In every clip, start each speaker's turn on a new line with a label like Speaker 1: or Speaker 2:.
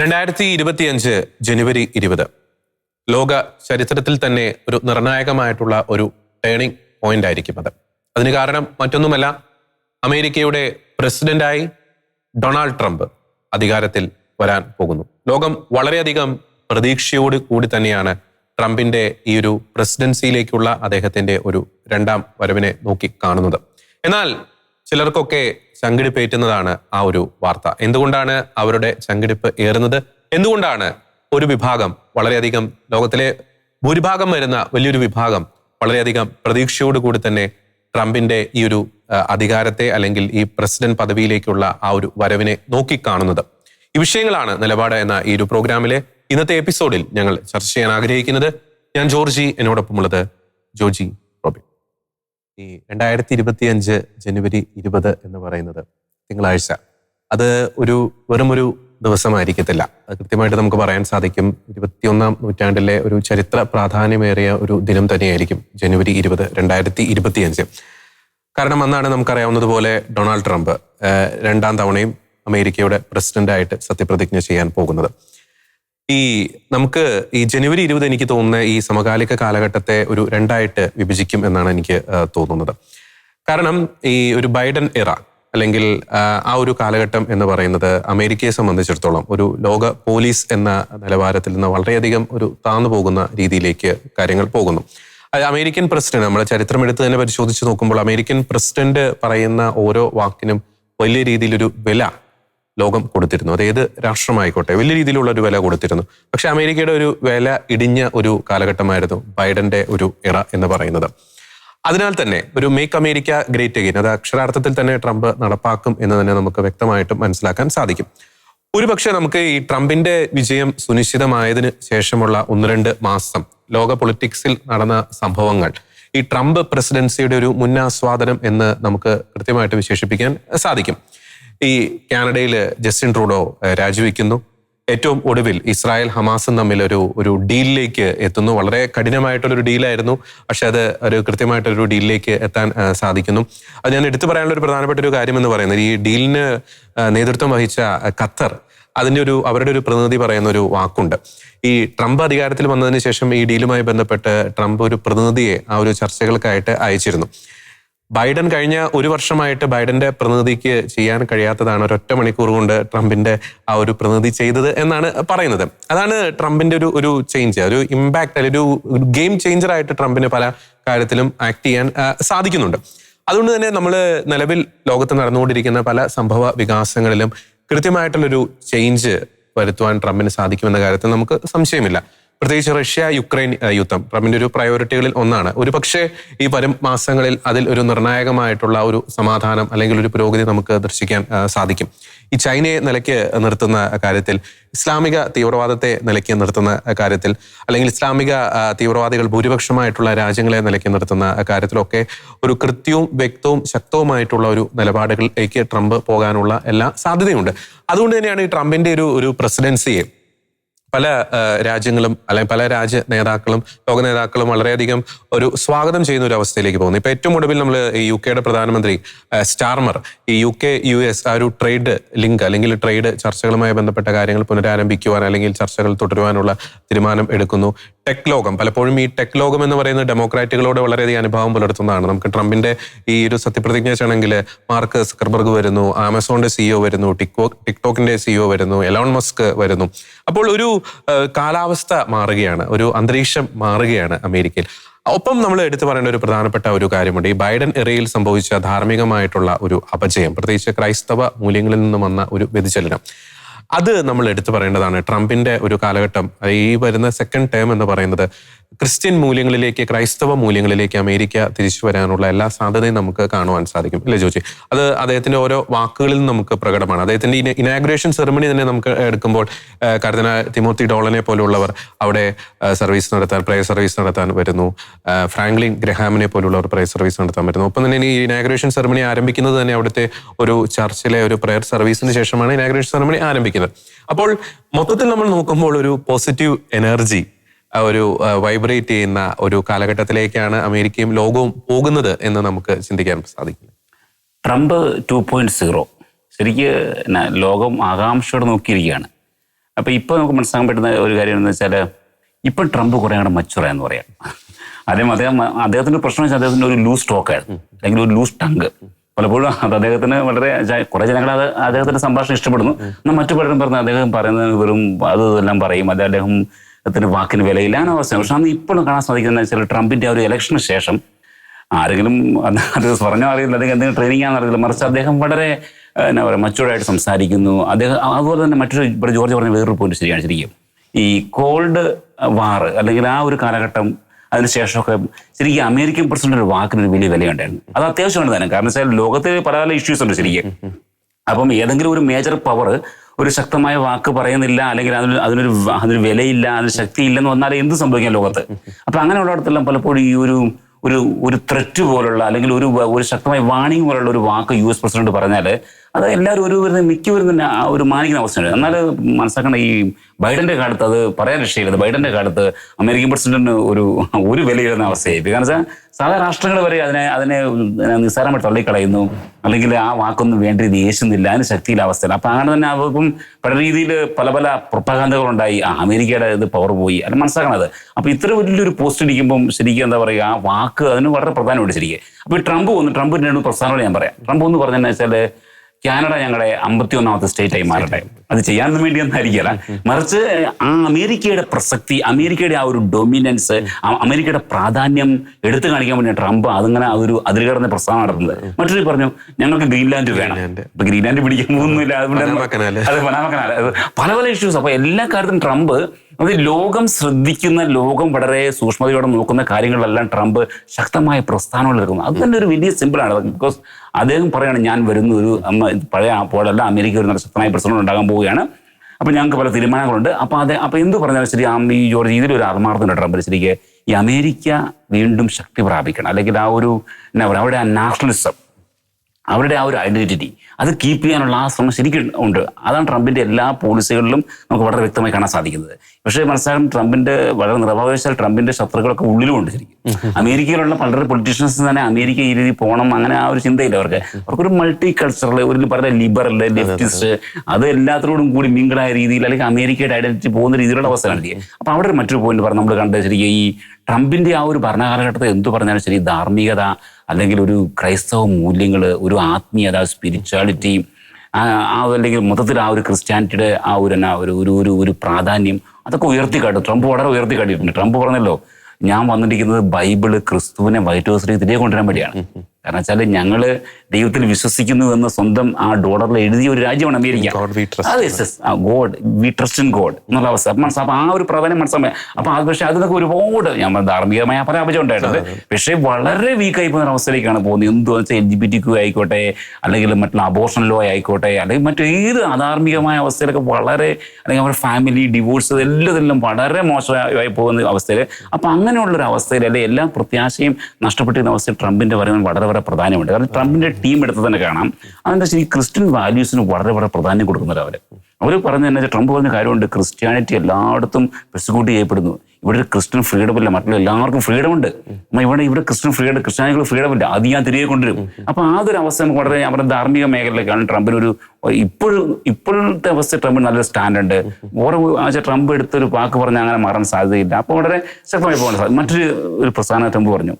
Speaker 1: രണ്ടായിരത്തി ഇരുപത്തിയഞ്ച് ജനുവരി ഇരുപത്. ലോക ചരിത്രത്തിൽ തന്നെ ഒരു നിർണായകമായിട്ടുള്ള ഒരു ടേണിംഗ് പോയിന്റ് ആയിരിക്കും അത്. അതിന് കാരണം മറ്റൊന്നുമല്ല അമേരിക്കയുടെ പ്രസിഡന്റായി ഡൊണാൾഡ് ട്രംപ് അധികാരത്തിൽ വരാൻ പോകുന്നു. ലോകം വളരെയധികം പ്രതീക്ഷയോട് കൂടി തന്നെയാണ് ട്രംപിന്റെ ഈ ഒരു പ്രസിഡൻസിയിലേക്കുള്ള അദ്ദേഹത്തിന്റെ ഒരു രണ്ടാം വരവിനെ നോക്കി കാണുന്നത്. എന്നാൽ ചിലർക്കൊക്കെ ചങ്കിടിപ്പേറ്റുന്നതാണ് ആ ഒരു വാർത്ത. എന്തുകൊണ്ടാണ് അവരുടെ ചങ്കിടിപ്പ് ഏറുന്നത്? എന്തുകൊണ്ടാണ് ഒരു വിഭാഗം വളരെയധികം ലോകത്തിലെ ഭൂരിഭാഗം വരുന്ന വലിയൊരു വിഭാഗം വളരെയധികം പ്രതീക്ഷയോട് കൂടി തന്നെ ട്രംപിന്റെ ഈ ഒരു അധികാരത്തെ അല്ലെങ്കിൽ ഈ പ്രസിഡന്റ് പദവിയിലേക്കുള്ള ആ ഒരു വരവിനെ നോക്കിക്കാണുന്നത്. ഈ വിഷയങ്ങളാണ് നിലപാട് എന്ന ഈ ഒരു പ്രോഗ്രാമിലെ ഇന്നത്തെ എപ്പിസോഡിൽ ഞങ്ങൾ ചർച്ച ചെയ്യാൻ ആഗ്രഹിക്കുന്നത്. ഞാൻ ജോർജി എന്നോടൊപ്പമുള്ളത് റോബിൻ ഈ രണ്ടായിരത്തി ഇരുപത്തി അഞ്ച് ജനുവരി ഇരുപത് എന്ന് പറയുന്നത് തിങ്കളാഴ്ച. അത് ഒരു വെറും ഒരു ദിവസമായിരിക്കത്തില്ല. അത് കൃത്യമായിട്ട് നമുക്ക് പറയാൻ സാധിക്കും. ഇരുപത്തിയൊന്നാം നൂറ്റാണ്ടിലെ ഒരു ചരിത്ര പ്രാധാന്യമേറിയ ഒരു ദിനം തന്നെയായിരിക്കും ജനുവരി ഇരുപത് രണ്ടായിരത്തി ഇരുപത്തിയഞ്ച് കാരണം അന്നാണ് നമുക്കറിയാവുന്നതുപോലെ ഡൊണാൾഡ് ട്രംപ് രണ്ടാം തവണയും അമേരിക്കയുടെ പ്രസിഡന്റായിട്ട് സത്യപ്രതിജ്ഞ ചെയ്യാൻ പോകുന്നത്. ഈ നമുക്ക് ഈ ജനുവരി ഇരുപത് എനിക്ക് തോന്നുന്ന ഈ സമകാലിക കാലഘട്ടത്തെ ഒരു രണ്ടായിട്ട് വിഭജിക്കും എന്നാണ് എനിക്ക് തോന്നുന്നത്. കാരണം ഈ ഒരു ബൈഡൻ ഇറ അല്ലെങ്കിൽ ആ, ഒരു കാലഘട്ടം എന്ന് പറയുന്നത് അമേരിക്കയെ സംബന്ധിച്ചിടത്തോളം ഒരു ലോക പോലീസ് എന്ന നിലവാരത്തിൽ നിന്ന് വളരെയധികം ഒരു താന്നു പോകുന്ന രീതിയിലേക്ക് കാര്യങ്ങൾ പോകുന്നു. അമേരിക്കൻ പ്രസിഡന്റ് നമ്മൾ ചരിത്രം എടുത്ത് തന്നെ പരിശോധിച്ച് നോക്കുമ്പോൾ അമേരിക്കൻ പ്രസിഡന്റ് പറയുന്ന ഓരോ വാക്കിനും വലിയ രീതിയിലൊരു വില ലോകം കൊടുത്തിരുന്നു. അത് ഏത് രാഷ്ട്രമായിക്കോട്ടെ വലിയ രീതിയിലുള്ള ഒരു വില കൊടുത്തിരുന്നു. പക്ഷെ അമേരിക്കയുടെ ഒരു വില ഇടിഞ്ഞ ഒരു കാലഘട്ടമായിരുന്നു ബൈഡന്റെ ഒരു ഇറ എന്ന് പറയുന്നത്. അതിനാൽ തന്നെ ഒരു മേക്ക് അമേരിക്ക ഗ്രേറ്റ് അഗെയിൻ അത് അക്ഷരാർത്ഥത്തിൽ തന്നെ ട്രംപ് നടപ്പാക്കും എന്ന് തന്നെ നമുക്ക് വ്യക്തമായിട്ടും മനസ്സിലാക്കാൻ സാധിക്കും. ഒരുപക്ഷെ നമുക്ക് ഈ ട്രംപിന്റെ വിജയം സുനിശ്ചിതമായതിന് ശേഷമുള്ള ഒന്ന് രണ്ട് മാസം ലോക പൊളിറ്റിക്സിൽ നടന്ന സംഭവങ്ങൾ ഈ ട്രംപ് പ്രസിഡൻസിയുടെ ഒരു മുന്നാസ്വാദനം എന്ന് നമുക്ക് കൃത്യമായിട്ട് വിശേഷിപ്പിക്കാൻ സാധിക്കും. ഈ കാനഡയിൽ ജസ്റ്റിൻ ട്രൂഡോ രാജിവെക്കുന്നു. ഏറ്റവും ഒടുവിൽ ഇസ്രായേൽ ഹമാസും തമ്മിൽ ഒരു ഒരു ഡീലിലേക്ക് എത്തുന്നു. വളരെ കഠിനമായിട്ടുള്ളൊരു ഡീലായിരുന്നു. പക്ഷെ അത് ഒരു കൃത്യമായിട്ടൊരു ഡീലിലേക്ക് എത്താൻ സാധിക്കുന്നു. അത് ഞാൻ എടുത്തു പറയാനുള്ള ഒരു പ്രധാനപ്പെട്ട ഒരു കാര്യം എന്ന് പറയുന്നത് ഈ ഡീലിന് നേതൃത്വം വഹിച്ച ഖത്തർ അതിന്റെ ഒരു അവരുടെ ഒരു പ്രതിനിധി പറയുന്ന ഒരു വാക്കുണ്ട്. ഈ ട്രംപ് അധികാരത്തിൽ വന്നതിന് ശേഷം ഈ ഡീലുമായി ബന്ധപ്പെട്ട് ട്രംപ് ഒരു പ്രതിനിധിയെ ആ ഒരു ചർച്ചകൾക്കായിട്ട് അയച്ചിരുന്നു. ബൈഡൻ കഴിഞ്ഞ ഒരു വർഷമായിട്ട് ബൈഡന്റെ പ്രതിനിധിക്ക് ചെയ്യാൻ കഴിയാത്തതാണ് ഒരൊറ്റ മണിക്കൂർ കൊണ്ട് ട്രംപിന്റെ ആ ഒരു പ്രതിനിധി ചെയ്തത് എന്നാണ് പറയുന്നത്. അതാണ് ട്രംപിന്റെ ഒരു ഒരു ചേഞ്ച് ഒരു ഇമ്പാക്ട് അല്ലെങ്കിൽ ഒരു ഗെയിം ചേഞ്ചർ ആയിട്ട് ട്രംപിന് പല കാര്യത്തിലും ആക്ട് ചെയ്യാൻ സാധിക്കുന്നുണ്ട്. അതുകൊണ്ട് തന്നെ നമ്മൾ നിലവിൽ ലോകത്ത് നടന്നുകൊണ്ടിരിക്കുന്ന പല സംഭവ വികാസങ്ങളിലും കൃത്യമായിട്ടുള്ളൊരു ചേഞ്ച് വരുത്തുവാൻ ട്രംപിന് സാധിക്കുമെന്ന കാര്യത്തിൽ നമുക്ക് സംശയമില്ല. പ്രത്യേകിച്ച് റഷ്യ യുക്രൈൻ യുദ്ധം ട്രംപിന്റെ ഒരു പ്രയോറിറ്റികളിൽ ഒന്നാണ്. ഒരു പക്ഷേ ഈ വരും മാസങ്ങളിൽ അതിൽ ഒരു നിർണായകമായിട്ടുള്ള ഒരു സമാധാനം അല്ലെങ്കിൽ ഒരു പുരോഗതി നമുക്ക് ദർശിക്കാൻ സാധിക്കും. ഈ ചൈനയെ നിലയ്ക്ക് നിർത്തുന്ന കാര്യത്തിൽ ഇസ്ലാമിക തീവ്രവാദത്തെ നിലയ്ക്ക് നിർത്തുന്ന കാര്യത്തിൽ അല്ലെങ്കിൽ ഇസ്ലാമിക തീവ്രവാദികൾ ഭൂരിപക്ഷമായിട്ടുള്ള രാജ്യങ്ങളെ നിലയ്ക്ക് നിർത്തുന്ന കാര്യത്തിലൊക്കെ ഒരു കൃത്യവും വ്യക്തവും ശക്തവുമായിട്ടുള്ള ഒരു നിലപാടുകളിലേക്ക് ട്രംപ് പോകാനുള്ള എല്ലാ സാധ്യതയുണ്ട്. അതുകൊണ്ട് തന്നെയാണ് ഈ ട്രംപിന്റെ ഒരു ഒരു പ്രസിഡൻസിയെ പല രാജ്യങ്ങളും അല്ലെങ്കിൽ പല രാജ്യ നേതാക്കളും ലോക നേതാക്കളും വളരെയധികം ഒരു സ്വാഗതം ചെയ്യുന്ന ഒരു അവസ്ഥയിലേക്ക് പോകുന്നു. ഇപ്പൊ ഏറ്റവും ഒടുവിൽ നമ്മൾ ഈ യു കെയുടെ പ്രധാനമന്ത്രി സ്റ്റാർമർ ഈ യു കെ യു എസ് ആ ഒരു ട്രേഡ് ലിങ്ക് അല്ലെങ്കിൽ ട്രേഡ് ചർച്ചകളുമായി ബന്ധപ്പെട്ട കാര്യങ്ങൾ പുനരാരംഭിക്കുവാൻ അല്ലെങ്കിൽ ചർച്ചകൾ തുടരുവാനുള്ള തീരുമാനം എടുക്കുന്നു. ടെക് ലോകം പലപ്പോഴും ഈ ടെക് ലോകം എന്ന് പറയുന്നത് ഡെമോക്രാറ്റുകളോട് വളരെയധികം അനുഭവം പുലർത്തുന്നതാണ്. നമുക്ക് ട്രംപിന്റെ ഈ ഒരു സത്യപ്രതിജ്ഞ ചാണെങ്കിൽ മാർക്ക് സക്കർബർഗ് വരുന്നു ആമസോണിന്റെ സിഇഒ വരുന്നു ടിക്ടോ ടിക്ടോക്കിന്റെ സിഇഒ വരുന്നു എലോൺ മസ്ക് വരുന്നു. അപ്പോൾ ഒരു കാലാവസ്ഥ മാറുകയാണ് ഒരു അന്തരീക്ഷം മാറുകയാണ് അമേരിക്കയിൽ. ഒപ്പം നമ്മൾ എടുത്തു പറയേണ്ട ഒരു പ്രധാനപ്പെട്ട ഒരു കാര്യമുണ്ട്. ഈ ബൈഡൻ എറയിൽ സംഭവിച്ച ധാർമ്മികമായിട്ടുള്ള ഒരു അപജയം പ്രത്യേകിച്ച് ക്രൈസ്തവ മൂല്യങ്ങളിൽ നിന്നും വന്ന ഒരു വ്യതിചലനം. അത് നമ്മൾ എടുത്തു പറയേണ്ടതാണ് ട്രംപിന്റെ ഒരു കാലഘട്ടം. ഈ വരുന്ന സെക്കൻഡ് ടേം എന്ന് പറയുന്നത് ക്രിസ്ത്യൻ മൂല്യങ്ങളിലേക്ക് ക്രൈസ്തവ മൂല്യങ്ങളിലേക്ക് അമേരിക്ക തിരിച്ചു വരാനുള്ള എല്ലാ സാധ്യതയും നമുക്ക് കാണുവാൻ സാധിക്കും. അല്ലേ ജോജി? അത് അദ്ദേഹത്തിന്റെ ഓരോ വാക്കുകളിൽ നമുക്ക് പ്രകടമാണ്. അദ്ദേഹത്തിന്റെ ഇനാഗ്രേഷൻ സെറമണി തന്നെ നമുക്ക് എടുക്കുമ്പോൾ കരുതന തിമോത്തി ഡോളനെ പോലുള്ളവർ അവിടെ സർവീസ് നടത്താൻ പ്രയർ സർവീസ് നടത്താൻ വരുന്നു. ഫ്രാങ്ക്ലിൻ ഗ്രഹാമിനെ പോലുള്ളവർ പ്രയർ സർവീസ് നടത്താൻ വരുന്നു. ഒപ്പം തന്നെ ഈ ഇനാഗ്രേഷൻ സെറമണി ആരംഭിക്കുന്നത് തന്നെ അവിടുത്തെ ഒരു ചർച്ചിലെ ഒരു പ്രയർ സർവീസിന് ശേഷമാണ് ഇനാഗ്രേഷൻ സെറമണി ആരംഭിക്കുന്നത്. അപ്പോൾ മൊത്തത്തിൽ നമ്മൾ നോക്കുമ്പോൾ ഒരു പോസിറ്റീവ് എനർജി ഒരു വൈബ്രേറ്റ് ചെയ്യുന്ന ഒരു കാലഘട്ടത്തിലേക്കാണ് അമേരിക്കയും ലോകവും പോകുന്നത് എന്ന് നമുക്ക് ചിന്തിക്കാൻ സാധിക്കില്ല.
Speaker 2: ട്രംപ് ടു പോയിന്റ് സീറോ ശരിക്ക് ലോകം ആകാംക്ഷയോടെ നോക്കിയിരിക്കുകയാണ്. അപ്പൊ ഇപ്പൊ നമുക്ക് മനസ്സിലാക്കാൻ പറ്റുന്ന ഒരു കാര്യം എന്ന് വെച്ചാൽ ഇപ്പൊ ട്രംപ് കുറെ കൂടെ എന്ന് പറയാം. അദ്ദേഹം അദ്ദേഹം അദ്ദേഹത്തിന്റെ പ്രശ്നം വെച്ചാൽ അദ്ദേഹത്തിന്റെ ഒരു ലൂസ് ടോക്ക് ആയിരുന്നു. അല്ലെങ്കിൽ ഒരു ലൂസ് ടങ്ക് പലപ്പോഴും അത് അദ്ദേഹത്തിന് വളരെ കുറേ ജനങ്ങൾ അത് അദ്ദേഹത്തിന്റെ സംഭാഷണം ഇഷ്ടപ്പെടുന്നു. എന്നാൽ മറ്റു പലരും പറഞ്ഞ അദ്ദേഹം പറയുന്നത് വെറും അത് എല്ലാം പറയും. അത് അദ്ദേഹത്തിന് വാക്കിന് വിലയില്ല. അവസ്ഥയാണ് അവസ്ഥ. പക്ഷെ അന്ന് ഇപ്പോഴും കാണാൻ സാധിക്കുന്നത് വെച്ചാൽ ട്രംപിന്റെ ഒരു ഇലക്ഷന് ശേഷം ആരെങ്കിലും അത് പറഞ്ഞോ അറിയില്ല. അദ്ദേഹം എന്തെങ്കിലും ട്രെയിനിങ് ആണെന്ന് അറിയില്ല. മറിച്ച് അദ്ദേഹം വളരെ എന്നാ പറയുക മച്ചുവറായിട്ട് സംസാരിക്കുന്നു. അദ്ദേഹം അതുപോലെ തന്നെ മറ്റൊരു ഇവിടെ ജോർജ് പറഞ്ഞ വേറൊരു പോയിന്റ് ശരിയാണ്. ശരിക്കും ഈ കോൾഡ് വാർ അല്ലെങ്കിൽ ആ ഒരു കാലഘട്ടം അതിനുശേഷമൊക്കെ ശരിക്കും അമേരിക്കൻ പ്രസിഡന്റ് ഒരു വാക്കിന് ഒരു വലിയ വിലയുണ്ടായിരുന്നു. അത് അത്യാവശ്യമാണ് തന്നെ. കാരണം വെച്ചാൽ ലോകത്തിൽ പല പല ഇഷ്യൂസ് ഉണ്ട് ശരിക്കും. അപ്പം ഏതെങ്കിലും ഒരു മേജർ പവർ ഒരു ശക്തമായ വാക്ക് പറയുന്നില്ല അല്ലെങ്കിൽ അതിന് അതിനൊരു അതിനൊരു വിലയില്ല അതിന് ശക്തിയില്ലെന്ന് വന്നാൽ എന്ത് സംഭവിക്കാം ലോകത്ത്? അപ്പൊ അങ്ങനെയുള്ളിടത്തെല്ലാം പലപ്പോഴും ഈ ഒരു ഒരു ഒരു ത്രെറ്റ് പോലുള്ള അല്ലെങ്കിൽ ഒരു ഒരു ശക്തമായ വാണിംഗ് പോലുള്ള ഒരു വാക്ക് യു എസ് പ്രസിഡന്റ് പറഞ്ഞാൽ അത് എല്ലാവരും ഒരു വരുന്ന മിക്കവരും തന്നെ ആ ഒരു മാനിക്കുന്ന അവസ്ഥയുണ്ട്. എന്നാൽ മനസ്സാക്കേണ്ട ഈ ബൈഡന്റെ കാലത്ത് അത് പറയാൻ രക്ഷയില്ല. ബൈഡന്റെ കാലത്ത് അമേരിക്കൻ പ്രസിഡന്റിന് ഒരു ഒരു വിലയിടുന്ന അവസ്ഥയായി. കാരണം വെച്ചാൽ സാധാരണ രാഷ്ട്രങ്ങൾ വരെ അതിനെ അതിനെ നിസ്സാരമായിട്ട് തള്ളിക്കളയുന്നു. അല്ലെങ്കിൽ ആ വാക്കൊന്നും വേണ്ട രീതി യേശുന്നില്ല അതിന് ശക്തിയില്ല അവസ്ഥയാണ് അപ്പൊ അങ്ങനെ തന്നെ അവർക്കും പല രീതിയിൽ പല പല പ്രൊപ്പകാന്തകളുണ്ടായി ആ അമേരിക്കയുടെ ഇത് പവർ പോയി. അത് മനസ്സിലാക്കണത് അപ്പൊ ഇത്ര വലിയൊരു പോസ്റ്റ് ഇടിക്കുമ്പോൾ ശരിക്കും എന്താ പറയുക ആ വാക്ക് അതിന് വളരെ പ്രധാനമായിട്ട് ശരിക്കും. അപ്പോൾ ഈ ട്രംപ് വന്നു. ട്രംപിന്റെ രണ്ട് പ്രസ്ഥാനങ്ങൾ ഞാൻ പറയാം. ട്രംപ് എന്ന് പറഞ്ഞതെന്ന് വെച്ചാൽ കാനഡ ഞങ്ങളെ അമ്പത്തി ഒന്നാമത്തെ സ്റ്റേറ്റ് ആയി മാറട്ടെ. അത് ചെയ്യാൻ വേണ്ടി ഒന്നായിരിക്കില്ല മറിച്ച് ആ അമേരിക്കയുടെ പ്രസക്തി അമേരിക്കയുടെ ആ ഒരു ഡൊമിനൻസ് അമേരിക്കയുടെ പ്രാധാന്യം എടുത്തു കാണിക്കാൻ വേണ്ടി ട്രംപ് അതിങ്ങനെ അതൊരു അതിൽ കിടന്ന പ്രസ്താവന നടത്തുന്നത്. മറ്റൊരു പറഞ്ഞു ഞങ്ങൾക്ക് ഗ്രീൻലാൻഡ് വേണം. ഇപ്പൊ ഗ്രീൻലാൻഡ് പിടിക്കാൻ പോകുന്നില്ല. അത് പല പല ഇഷ്യൂസ് അപ്പൊ എല്ലാ കാര്യത്തിലും ട്രംപ് അത് ലോകം ശ്രദ്ധിക്കുന്ന ലോകം വളരെ സൂക്ഷ്മതയോടെ നോക്കുന്ന കാര്യങ്ങളിലെല്ലാം ട്രംപ് ശക്തമായ പ്രസ്ഥാനങ്ങൾ എടുക്കുന്നു. അത് തന്നെ ഒരു വലിയ സിമ്പിളാണ് ബിക്കോസ് അദ്ദേഹം പറയാണ് ഞാൻ വരുന്ന ഒരു പഴയ പോലല്ല അമേരിക്ക ഒരു നല്ല ശക്തമായ പ്രസിഡന്റ് ഉണ്ടാകാൻ പോവുകയാണ്. അപ്പൊ ഞങ്ങൾക്ക് പല തീരുമാനങ്ങളുണ്ട്. അപ്പൊ അതെ അപ്പൊ എന്ത് പറഞ്ഞാലും ശരി ആ ഈ ജോർജ് ഇതിലൊരു ആത്മാർത്ഥമുണ്ട് ട്രംപിന് ശരിക്ക്. ഈ അമേരിക്ക വീണ്ടും ശക്തി പ്രാപിക്കണം. അല്ലെങ്കിൽ ആ ഒരു എന്നാ പറയുക അവിടെ ആ നാഷണലിസം അവരുടെ ആ ഒരു ഐഡന്റിറ്റി അത് കീപ്പ് ചെയ്യാനുള്ള ആ ശ്രമം ശരിക്കും ഉണ്ട്. അതാണ് ട്രംപിന്റെ എല്ലാ പോളിസികളിലും നമുക്ക് വളരെ വ്യക്തമായി കാണാൻ സാധിക്കുന്നത്. പക്ഷേ മനസ്സിലാകും ട്രംപിന്റെ വളരെ നിർഭാഗ്യവശാൽ ട്രംപിന്റെ ശത്രുക്കളൊക്കെ ഉള്ളിലും ഉണ്ട് ശരിക്കും. അമേരിക്കയിലുള്ള പലരുടെ പൊളിറ്റീഷ്യൻസ് തന്നെ അമേരിക്ക ഈ രീതി പോകണം അങ്ങനെ ആ ഒരു ചിന്തയില്ല അവർക്ക്. അവർക്കൊരു മൾട്ടി കൾച്ചറൽ ഒരു പറയുന്ന ലിബറൽ ലെഫ്റ്റിസ്റ്റ് അത് എല്ലാത്തിനോടും കൂടി മിങ്കിളായ രീതിയിൽ അല്ലെങ്കിൽ അമേരിക്കയുടെ ഐഡന്റിറ്റി പോകുന്ന രീതിയിലുള്ള അവസ്ഥയാണ് ശരിക്കും അപ്പൊ അവിടെ മറ്റൊരു പോയിന്റ് പറഞ്ഞു നമ്മൾ കണ്ടത് ശരിക്കും ഈ ട്രംപിന്റെ ആ ഒരു ഭരണകാലഘട്ടത്തിൽ എന്തു പറഞ്ഞാലും ശരി ധാർമ്മികത അല്ലെങ്കിൽ ഒരു ക്രൈസ്തവ മൂല്യങ്ങൾ ഒരു ആത്മീയത സ്പിരിച്വാലിറ്റി ആ അല്ലെങ്കിൽ മൊത്തത്തിൽ ആ ഒരു ക്രിസ്ത്യാനിറ്റിയുടെ ആ ഒരു എന്നാ ഒരു ഒരു ഒരു പ്രാധാന്യം അതൊക്കെ ഉയർത്തിക്കാട്ടും ട്രംപ് വളരെ ഉയർത്തിക്കാട്ടിയിട്ടുണ്ട് ട്രംപ് പറഞ്ഞല്ലോ ഞാൻ വന്നിരിക്കുന്നത് ബൈബിൾ ക്രിസ്തുവിനെ വൈറ്റ് ഹൗസിലേക്ക് തിരികെ കൊണ്ടുവരാൻ വേണ്ടിയാണ്. കാരണം വെച്ചാൽ ഞങ്ങൾ ദൈവത്തിൽ വിശ്വസിക്കുന്നു എന്ന് സ്വന്തം ആ ഡോളറിൽ എഴുതിയ ഒരു രാജ്യമാണ് America. God we trust in god എന്നുള്ള അവസ്ഥ. അപ്പൊ മനസ്സിലാ- അപ്പൊ ആ ഒരു പ്രാധാന്യം മനസ്സിലായി അപ്പൊ അത് പക്ഷെ അതിനൊക്കെ ഒരുപാട് ഞാൻ ധാർമ്മികമായ പരാജയം ഉണ്ടായിട്ടുണ്ട്. പക്ഷേ വളരെ വീക്കായി പോകുന്ന അവസ്ഥയിലേക്കാണ് പോകുന്നത്. എന്തുവാ വെച്ചാൽ L G B T Q ആയിക്കോട്ടെ അല്ലെങ്കിൽ മറ്റുള്ള അബോർഷൻ ലോ ആയിക്കോട്ടെ അല്ലെങ്കിൽ മറ്റേത് അധാർമികമായ അവസ്ഥയിലൊക്കെ വളരെ അല്ലെങ്കിൽ അവരുടെ ഫാമിലി ഡിവോഴ്സ് എല്ലാത്തിലും വളരെ മോശമായി പോകുന്ന അവസ്ഥയിൽ അപ്പൊ അങ്ങനെയുള്ളൊരു അവസ്ഥയിൽ അല്ലെങ്കിൽ എല്ലാ പ്രത്യാശയും നഷ്ടപ്പെട്ടിരുന്ന അവസ്ഥയിൽ ട്രംപിന്റെ പറയുന്നത് വളരെ വളരെ പ്രാധാന്യമുണ്ട് കാരണം ട്രംപിന്റെ ടീം എടുത്ത് തന്നെ കാണാം. അതെന്താ ശരി ക്രിസ്ത്യൻ വാല്യൂസിന് വളരെ വളരെ പ്രാധാന്യം കൊടുക്കുന്നവർ അവർ. അവർ പറഞ്ഞ തന്നെ ട്രംപ് പറഞ്ഞ കാര്യമുണ്ട്. ക്രിസ്ത്യാനിറ്റി എല്ലായിടത്തും പെർസിക്യൂട്ട് ചെയ്യപ്പെടുന്നു. ഇവിടെ ഒരു ക്രിസ്ത്യൻ ഫ്രീഡം ഇല്ല. മറ്റുള്ള എല്ലാവർക്കും ഫ്രീഡം ഉണ്ട്. ഇവിടെ ഇവിടെ ക്രിസ്ത്യൻ ഫ്രീഡം ക്രിസ്ത്യാനികൾ ഫ്രീഡം ഇല്ല. അത് ഞാൻ തിരികെ കൊണ്ടുവരും. അപ്പൊ ഒരു അവസ്ഥ നമുക്ക് വളരെ അവരുടെ ധാർമ്മിക മേഖലയിലേക്കാണ് ട്രംപിന് ഒരു ഇപ്പോഴും ഇപ്പോഴത്തെ അവസ്ഥ ട്രംപിന് നല്ലൊരു സ്റ്റാൻഡ് ഉണ്ട് ഓരോ ആഴ്ച ട്രംപ് എടുത്തൊരു വാക്ക് പറഞ്ഞാൽ അങ്ങനെ മാറാൻ സാധ്യതയില്ല. അപ്പൊ വളരെ ശക്തമായി പോകാൻ സാധ്യത മറ്റൊരു ഒരു പ്രസ്ഥാന ട്രംപ് പറഞ്ഞു.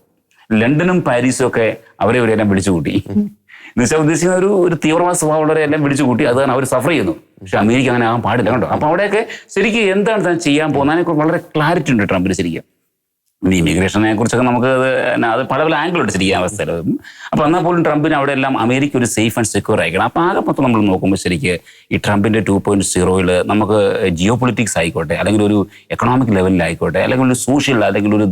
Speaker 2: ലണ്ടനും പാരീസും ഒക്കെ അവരെ ഇവരെല്ലാം വിളിച്ചു കൂട്ടി. എന്ന് വെച്ചാൽ ഉദ്ദേശിക്കുന്ന ഒരു ഒരു തീവ്രമായ സ്വഭാവമുള്ളവരെ എല്ലാം വിളിച്ചു കൂട്ടി. അത് അവർ സഫർ ചെയ്യുന്നു. പക്ഷെ അമേരിക്ക അങ്ങനെ ആകാൻ പാടില്ല. കേട്ടോ അപ്പൊ അവിടെയൊക്കെ ശരിക്കും എന്താണ് താൻ ചെയ്യാൻ പോകുന്നത്? അതിനെക്കുറിച്ച് വളരെ ക്ലാരിറ്റി ഉണ്ട് ട്രംപിന് ശരിക്കും. ഇമിഗ്രേഷനെ കുറിച്ചൊക്കെ നമുക്ക് അത് പല പല ആംഗിൾ ഉണ്ട് ശരിക്കും അപ്പൊ എന്നാൽ പോലും ട്രംപിന് അവിടെ എല്ലാം അമേരിക്ക ഒരു സേഫ് ആൻഡ് സെക്യൂർ ആയിരിക്കണം. അപ്പൊ ആകെ മൊത്തം നമ്മൾ നോക്കുമ്പോൾ ശരിക്ക് ഈ ട്രംപിന്റെ ടു പോയിന്റ് സീറോയിൽ നമുക്ക് ജിയോ പൊളിറ്റിക്സ് ആയിക്കോട്ടെ അല്ലെങ്കിൽ ഒരു എക്കണോമിക് ലെവലിലായിക്കോട്ടെ അല്ലെങ്കിൽ ഒരു സോഷ്യൽ അല്ലെങ്കിൽ ഒരു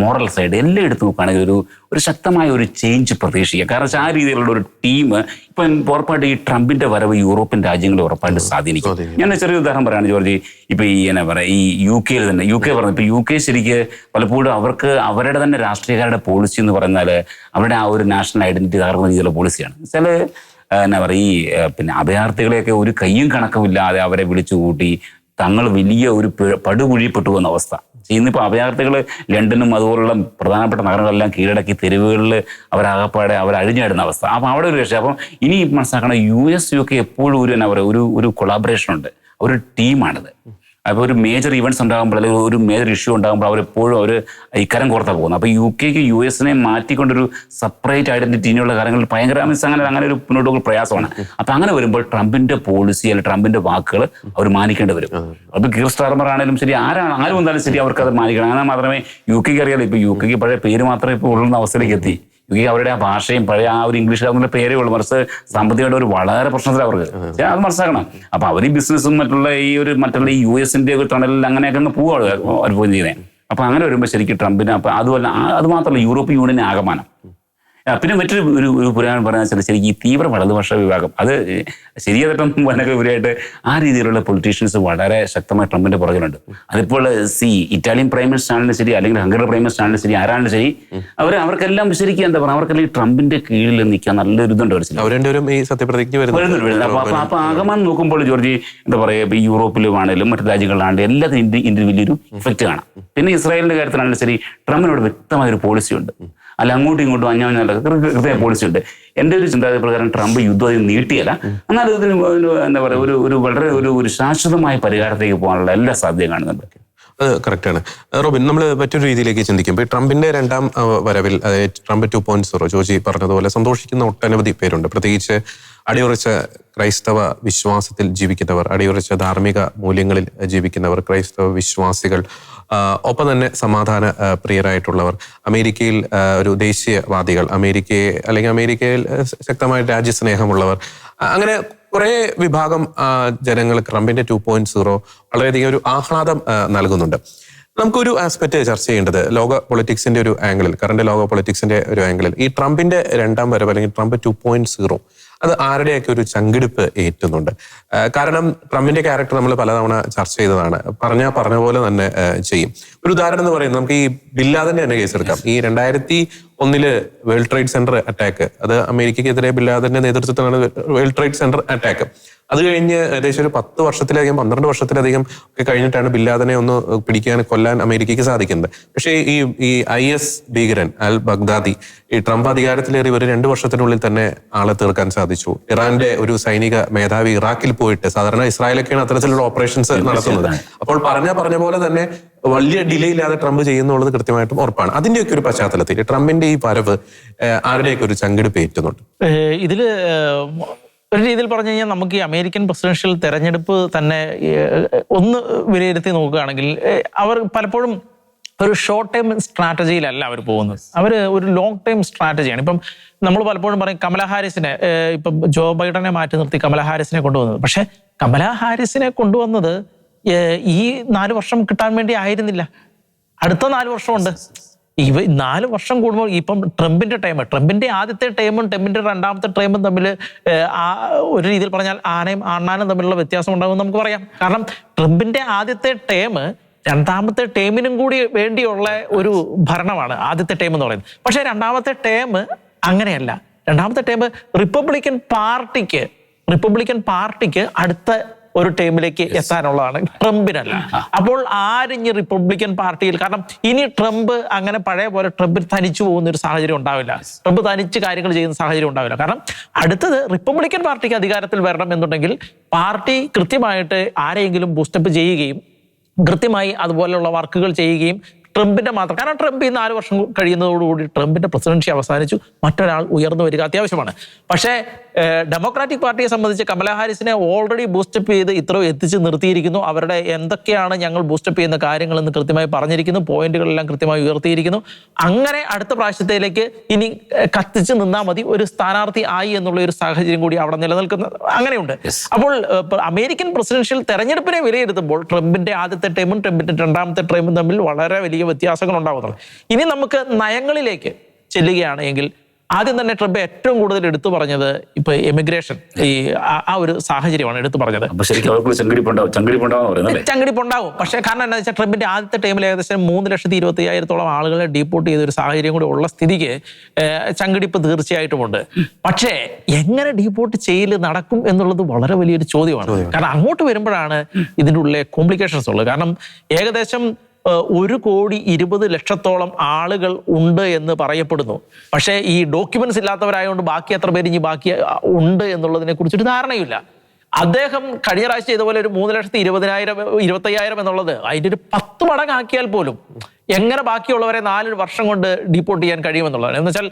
Speaker 2: മോറൽ സൈഡ് എല്ലാം എടുത്ത് നോക്കുകയാണെങ്കിൽ ഒരു ഒരു ശക്തമായ ഒരു ചേഞ്ച് പ്രതീക്ഷിക്കുക. കാരണം വെച്ചാൽ ആ രീതിയിലുള്ള ഒരു ടീം ഇപ്പൊ ഉറപ്പായിട്ട് ഈ ട്രംപിന്റെ വരവ് യൂറോപ്യൻ രാജ്യങ്ങളെ ഉറപ്പായിട്ട് സ്വാധീനിക്കും. ഞാൻ ചെറിയ ഉദാഹരണം പറയാണ് ജോർജി. ഇപ്പൊ ഈ എന്നാ പറയാ ഈ യു കെയിൽ തന്നെ യു കെ പറഞ്ഞു ഇപ്പൊ യു കെ ശരിക്ക് പലപ്പോഴും അവർക്ക് അവരുടെ തന്നെ രാഷ്ട്രീയക്കാരുടെ പോളിസി എന്ന് പറഞ്ഞാൽ അവരുടെ ആ ഒരു നാഷണൽ ഐഡന്റിറ്റി തകർക്കുന്ന രീതിയിലുള്ള പോളിസിയാണ് ചില എന്നാ പറയുക ഈ പിന്നെ അഭയാർത്ഥികളെയൊക്കെ ഒരു കയ്യും കണക്കുമില്ലാതെ അവരെ വിളിച്ചു കൂട്ടി തങ്ങൾ വലിയ ഒരു പടുകുഴിപ്പെട്ടു പോകുന്ന അവസ്ഥ. ഇന്നിപ്പോൾ അഭയാർത്ഥികൾ ലണ്ടനും അതുപോലുള്ള പ്രധാനപ്പെട്ട നഗരങ്ങളെല്ലാം കീഴടക്കി തെരുവുകളിൽ അവരാകപ്പാടെ അവർ അഴിഞ്ഞാടുന്ന അവസ്ഥ. അപ്പം അവിടെ ഒരു രക്ഷ. അപ്പം ഇനി മനസ്സിലാക്കണം യു എസ് യു കെ എപ്പോഴും ഒരു എന്നാ പറയുക ഒരു ഒരു കൊളാബറേഷൻ ഉണ്ട്. ഒരു ടീമാണിത് അപ്പോൾ ഒരു മേജർ ഇവന്റ്സ് ഉണ്ടാകുമ്പോൾ അല്ലെങ്കിൽ ഒരു മേജർ ഇഷ്യൂ ഉണ്ടാകുമ്പോൾ അവർ എപ്പോഴും അവർ ഇക്കരം കോർത്താണ് പോകുന്നത്. അപ്പോൾ യു കെക്ക് യു എസിനെ മാറ്റിക്കൊണ്ടൊരു സെപ്പറേറ്റ് ഐഡന്റിറ്റിനുള്ള കാര്യങ്ങളിൽ ഭയങ്കര മീൻസ് അങ്ങനെ അങ്ങനെ ഒരു മുന്നോട്ട് പോകുന്ന പ്രയാസമാണ്. അപ്പോൾ അങ്ങനെ വരുമ്പോൾ ട്രംപിന്റെ പോളിസി അല്ലെങ്കിൽ ട്രംപിന്റെ വാക്കുകൾ അവർ മാനിക്കേണ്ടി വരും. അപ്പോൾ കീർ സ്റ്റാർമർ ആണെങ്കിലും ശരി ആരാണ് ആരും വന്നാലും ശരി അവർക്ക് അത് മാനിക്കണം. അങ്ങനെ മാത്രമേ യു കെക്ക് അറിയാതെ ഇപ്പോൾ യു കെക്ക് പഴയ പേര് മാത്രമേ ഇപ്പോൾ ഉള്ളുന്ന അവസ്ഥയിലേക്ക് എത്തി. യു കെ അവരുടെ ആ ഭാഷയും പഴയ ആ ഒരു ഇംഗ്ലീഷ് അവരുടെ പേരേ ഉള്ളൂ മറിച്ച് സാമ്പത്തികമായിട്ട് ഒരു വളരെ പ്രശ്നത്തിലാണ് അവർക്ക്. ഞാൻ അത് മനസ്സിലാക്കണം. അപ്പൊ അവർ ഈ ബിസിനസ്സും മറ്റുള്ള ഈ ഒരു മറ്റുള്ള ഈ യു എസിന്റെ ഒരു ടണലിൽ അങ്ങനെയൊക്കെ അങ്ങ് അവർ പോയി ചെയ്യുന്നത് അപ്പൊ അങ്ങനെ വരുമ്പോൾ ശരിക്കും ട്രംപിന് അപ്പൊ അതുമല്ല അത് മാത്രമല്ല യൂറോപ്യൻ യൂണിയൻ ആകമാനം. പിന്നെ മറ്റൊരു ഒരു ഒരു പുരാണം പറയുന്ന വെച്ചാൽ ശരിക്കും ഈ തീവ്ര വലതുപക്ഷ വിഭാഗം അത് ശരിയായിട്ടും വനൊക്കെ ഉപരിയായിട്ട് ആ രീതിയിലുള്ള പൊളിറ്റീഷ്യൻസ് വളരെ ശക്തമായി ട്രംപിന്റെ പുറകിലുണ്ട്. അതിപ്പോൾ സി ഇറ്റാലിയൻ പ്രൈം മിനിസ്റ്റർ ആണെങ്കിലും ശരി അല്ലെങ്കിൽ ഹംഗറി പ്രൈം മിനിസ്റ്റർ ആണെങ്കിലും ശരി ആരാണെങ്കിലും ശരി അവർ അവർക്കെല്ലാം ശരിക്കും എന്താ പറയുക? അവർക്കെല്ലാം ഈ ട്രംപിന്റെ കീഴിൽ നിൽക്കാൻ നല്ലൊരു ഇതുണ്ട് അവർ
Speaker 1: ഈ സത്യപ്രതിജ്ഞ
Speaker 2: വരുന്നുണ്ട്. അപ്പൊ ആകമാനം നോക്കുമ്പോൾ ജോർജി എന്താ പറയുക ഈ യൂറോപ്പിലും ആണെങ്കിലും മറ്റു രാജ്യങ്ങളിലാണെങ്കിലും എല്ലാത്തിനും ഇന്ത്യ ഇന്ത്യ വലിയൊരു ഇഫക്റ്റ് കാണാം. പിന്നെ ഇസ്രായേലിന്റെ കാര്യത്തിലാണെങ്കിലും ശരി ട്രംപിനോട് വ്യക്തമായ ഒരു പോളിസി ഉണ്ട്. അല്ല അങ്ങോട്ടും ഇങ്ങോട്ടും അഞ്ഞാഞ്ഞല്ല കൃത്യമായ പോളിസി ഉണ്ട് എന്റെ ഒരു ചിന്താഗതി പ്രകാരം ട്രംപ് യുദ്ധം അതിന് നീട്ടിയല്ല. എന്നാൽ ഇതിന് എന്താ പറയുക ഒരു ഒരു വളരെ ഒരു ഒരു ശാശ്വതമായ പരിഹാരത്തേക്ക് പോകാനുള്ള എല്ലാ സാധ്യതയും കാണുന്നുണ്ട്
Speaker 1: അത് കറക്റ്റാണ്. റോബിൻ നമ്മൾ മറ്റൊരു രീതിയിലേക്ക് ചിന്തിക്കുമ്പോൾ ട്രംപിന്റെ രണ്ടാം വരവിൽ Trump two point zero Joji പറഞ്ഞതുപോലെ സന്തോഷിക്കുന്ന ഒട്ടനവധി പേരുണ്ട്. പ്രത്യേകിച്ച് അടിയുറച്ച ക്രൈസ്തവ വിശ്വാസത്തിൽ ജീവിക്കുന്നവർ അടിയുറച്ച ധാർമ്മിക മൂല്യങ്ങളിൽ ജീവിക്കുന്നവർ ക്രൈസ്തവ വിശ്വാസികൾ ഒപ്പം തന്നെ സമാധാന പ്രിയരായിട്ടുള്ളവർ. അമേരിക്കയിൽ ഒരു ദേശീയവാദികൾ അമേരിക്കയെ അല്ലെങ്കിൽ അമേരിക്കയിൽ ശക്തമായ രാജ്യസ്നേഹമുള്ളവർ. അങ്ങനെ കുറേ വിഭാഗം ജനങ്ങൾ ട്രംപിന്റെ ടു പോയിന്റ് സീറോ വളരെയധികം ഒരു ആഹ്ലാദം നൽകുന്നുണ്ട്. നമുക്കൊരു ആസ്പെക്ട് ചർച്ച ചെയ്യേണ്ടത് ലോക പൊളിറ്റിക്സിന്റെ ഒരു ആംഗിളിൽ കറണ്ട് ലോക പൊളിറ്റിക്സിന്റെ ഒരു ആംഗിളിൽ. ഈ ട്രംപിന്റെ രണ്ടാം വരവ് അല്ലെങ്കിൽ ട്രംപ് ടു പോയിന്റ് സീറോ അത് ആരുടെയൊക്കെ ഒരു ചങ്കിടിപ്പ് ഏറ്റുന്നുണ്ട്? കാരണം ട്രംപിന്റെ ക്യാരക്ടർ നമ്മൾ പലതവണ ചർച്ച ചെയ്തതാണ്. പറഞ്ഞ പറഞ്ഞ പോലെ തന്നെ ചെയ്യും. ഒരു ഉദാഹരണം എന്ന് പറയുന്നത് നമുക്ക് ഈ ബില്ലാദന്റെ തന്നെ കേസ് എടുക്കാം. ഈ രണ്ടായിരത്തി ഒന്നിൽ വേൾഡ് ട്രേഡ് സെന്റർ അറ്റാക്ക് അത് അമേരിക്കയ്ക്കെതിരെ ബില്ലാദറിന്റെ നേതൃത്വത്തിലാണ് വേൾഡ് ട്രേഡ് സെന്റർ അറ്റാക്ക് അത് കഴിഞ്ഞ് ഏകദേശം ഒരു പത്ത് വർഷത്തിലധികം പന്ത്രണ്ട് വർഷത്തിലധികം ഒക്കെ കഴിഞ്ഞിട്ടാണ് ബില്ലാദനെ ഒന്ന് പിടിക്കാൻ കൊല്ലാൻ അമേരിക്കയ്ക്ക് സാധിക്കുന്നത്. പക്ഷേ ഈ ഈ ഐ എസ് ഭീകരൻ അൽ ബഗ്ദാദി ഈ ട്രംപ് അധികാരത്തിലേറി ഒരു രണ്ട് വർഷത്തിനുള്ളിൽ തന്നെ ആളെ തീർക്കാൻ സാധിച്ചു. ഇറാന്റെ ഒരു സൈനിക മേധാവി ഇറാഖിൽ പോയിട്ട് സാധാരണ ഇസ്രായേലൊക്കെയാണ് അത്തരത്തിലുള്ള ഓപ്പറേഷൻസ് നടത്തുന്നത്. അപ്പോൾ പറഞ്ഞ പറഞ്ഞ പോലെ തന്നെ വലിയ ഡിലേ ഇല്ലാതെ ട്രംപ് ചെയ്യുന്നുള്ളത് കൃത്യമായിട്ടും ഉറപ്പാണ്. അതിന്റെയൊക്കെ ഒരു പശ്ചാത്തലത്തിൽ ട്രംപിന്റെ ഈ വരവ് ആരുടെയൊക്കെ ഒരു ചങ്കെടുപ്പ് ഏറ്റുന്നുണ്ട്?
Speaker 3: ഇതിൽ ഒരു രീതിയിൽ പറഞ്ഞു കഴിഞ്ഞാൽ നമുക്ക് ഈ അമേരിക്കൻ പ്രസിഡൻഷ്യൽ തെരഞ്ഞെടുപ്പ് തന്നെ ഒന്ന് വിലയിരുത്തി നോക്കുകയാണെങ്കിൽ അവർ പലപ്പോഴും ഒരു ഷോർട്ട് ടൈം സ്ട്രാറ്റജിയിലല്ല അവർ പോകുന്നത്. അവർ ഒരു ലോങ് ടൈം സ്ട്രാറ്റജിയാണ് ഇപ്പം നമ്മൾ പലപ്പോഴും പറയും കമല ഹാരിസിനെ ഇപ്പം ജോ ബൈഡനെ മാറ്റി നിർത്തി കമല ഹാരിസിനെ കൊണ്ടുവന്നത്. പക്ഷേ കമല ഹാരിസിനെ കൊണ്ടുവന്നത് ഈ നാല് വർഷം കിട്ടാൻ വേണ്ടി ആയിരുന്നില്ല. അടുത്ത നാല് വർഷമുണ്ട്. ഇവ നാല് വർഷം കൂടുമ്പോൾ ഇപ്പം ട്രംപിന്റെ ടൈം ട്രംപിന്റെ ആദ്യത്തെ ടൈമും ട്രംപിന്റെ രണ്ടാമത്തെ ടൈമും തമ്മിൽ ആ ഒരു രീതിയിൽ പറഞ്ഞാൽ ആനയും ആണ്ണാനും തമ്മിലുള്ള വ്യത്യാസം ഉണ്ടാകുമെന്ന് നമുക്ക് പറയാം. കാരണം ട്രംപിന്റെ ആദ്യത്തെ ടൈം രണ്ടാമത്തെ ടേമിനും കൂടി വേണ്ടിയുള്ള ഒരു ഭരണമാണ് ആദ്യത്തെ ടൈം എന്ന് പറയുന്നത്. പക്ഷേ രണ്ടാമത്തെ ടേം അങ്ങനെയല്ല. രണ്ടാമത്തെ ടൈം റിപ്പബ്ലിക്കൻ പാർട്ടിക്ക് റിപ്പബ്ലിക്കൻ പാർട്ടിക്ക് അടുത്ത ഒരു ടൈമിലേക്ക് എത്താനുള്ളതാണ്. ട്രംപിനല്ല. അപ്പോൾ ആരിഞ്ഞ് റിപ്പബ്ലിക്കൻ പാർട്ടിയിൽ കാരണം ഇനി ട്രംപ് അങ്ങനെ പഴയ പോലെ ട്രംപ് തനിച്ചു പോകുന്ന ഒരു സാഹചര്യം ഉണ്ടാവില്ല. ട്രംപ് തനിച്ച് കാര്യങ്ങൾ ചെയ്യുന്ന സാഹചര്യം ഉണ്ടാവില്ല. കാരണം അടുത്തത് റിപ്പബ്ലിക്കൻ പാർട്ടിക്ക് അധികാരത്തിൽ വരണം എന്നുണ്ടെങ്കിൽ പാർട്ടി കൃത്യമായിട്ട് ആരെയെങ്കിലും ബൂസ്റ്റപ്പ് ചെയ്യുകയും കൃത്യമായി അതുപോലെയുള്ള വർക്കുകൾ ചെയ്യുകയും ട്രംപിന്റെ മാത്രം. കാരണം ട്രംപ് ഈ നാല് വർഷം കഴിയുന്നതോടുകൂടി ട്രംപിന്റെ പ്രസിഡൻഷി അവസാനിച്ചു. മറ്റൊരാൾ ഉയർന്നു വരിക അത്യാവശ്യമാണ്. പക്ഷേ ഡെമോക്രാറ്റിക് പാർട്ടിയെ സംബന്ധിച്ച് കമല ഹാരിസിനെ ഓൾറെഡി ബൂസ്റ്റപ്പ് ചെയ്ത് ഇത്രയും എത്തിച്ച് നിർത്തിയിരിക്കുന്നു. അവരുടെ എന്തൊക്കെയാണ് ഞങ്ങൾ ബൂസ്റ്റപ്പ് ചെയ്യുന്ന കാര്യങ്ങളെന്ന് കൃത്യമായി പറഞ്ഞിരിക്കുന്നു. പോയിന്റുകളെല്ലാം കൃത്യമായി ഉയർത്തിയിരിക്കുന്നു. അങ്ങനെ അടുത്ത പ്രാവശ്യത്തിലേക്ക് ഇനി കത്തിച്ച് നിന്നാൽ മതി. ഒരു സ്ഥാനാർത്ഥി ആയി എന്നുള്ള ഒരു സാഹചര്യം കൂടി അവിടെ നിലനിൽക്കുന്ന അങ്ങനെയുണ്ട്. അപ്പോൾ അമേരിക്കൻ പ്രസിഡൻഷ്യൽ തെരഞ്ഞെടുപ്പിനെ വിലയിരുത്തുമ്പോൾ ട്രംപിന്റെ ആദ്യത്തെ ടൈമും ട്രംപിന്റെ രണ്ടാമത്തെ ടൈമും തമ്മിൽ വളരെ വലിയ വ്യത്യാസങ്ങൾ ഉണ്ടാകുന്നുള്ളൂ. ഇനി നമുക്ക് നയങ്ങളിലേക്ക് ചെല്ലുകയാണ് എങ്കിൽ ആദ്യം തന്നെ ട്രംപ് ഏറ്റവും കൂടുതൽ എടുത്തു പറഞ്ഞത് ഇപ്പൊ എമിഗ്രേഷൻ ഈ ആ- ഒരു സാഹചര്യമാണ് എടുത്തു പറഞ്ഞത്.
Speaker 2: ചങ്കിടിപ്പുണ്ടാവും.
Speaker 3: പക്ഷേ കാരണം എന്താ വെച്ചാൽ ട്രംപിന്റെ ആദ്യത്തെ ടൈമിൽ ഏകദേശം മൂന്ന് ലക്ഷത്തി ഇരുപത്തി അയ്യായിരത്തോളം ആളുകളെ ഡീപ്പോർട്ട് ചെയ്ത ഒരു സാഹചര്യം കൂടി ഉള്ള സ്ഥിതിക്ക് ചങ്കിടിപ്പ് തീർച്ചയായിട്ടും ഉണ്ട് പക്ഷേ എങ്ങനെ ഡീപ്പോർട്ട് ചെയ്യൽ നടക്കും എന്നുള്ളത് വളരെ വലിയൊരു ചോദ്യമാണ്. കാരണം അങ്ങോട്ട് വരുമ്പോഴാണ് ഇതിന്റെ ഉള്ളിലെ കോംപ്ലിക്കേഷൻസ് ഉള്ളത്. കാരണം ഏകദേശം ഒരു കോടി ഇരുപത് ലക്ഷത്തോളം ആളുകൾ ഉണ്ട് എന്ന് പറയപ്പെടുന്നു. പക്ഷേ ഈ ഡോക്യുമെന്റ്സ് ഇല്ലാത്തവരായതുകൊണ്ട് ബാക്കി എത്ര പേര് ഇനി ബാക്കി ഉണ്ട് എന്നുള്ളതിനെ കുറിച്ചൊരു ധാരണയില്ല അദ്ദേഹം കഴിഞ്ഞ പ്രാവശ്യം ചെയ്ത പോലെ ഒരു മൂന്ന് ലക്ഷത്തി ഇരുപതിനായിരം ഇരുപത്തയ്യായിരം എന്നുള്ളത് അതിന്റെ ഒരു പത്ത് മടങ്ങാക്കിയാൽ പോലും എങ്ങനെ ബാക്കിയുള്ളവരെ നാല് വർഷം കൊണ്ട് ഡീപ്പോർട്ട് ചെയ്യാൻ കഴിയുമെന്നുള്ളതാണ്. എന്ന് വെച്ചാൽ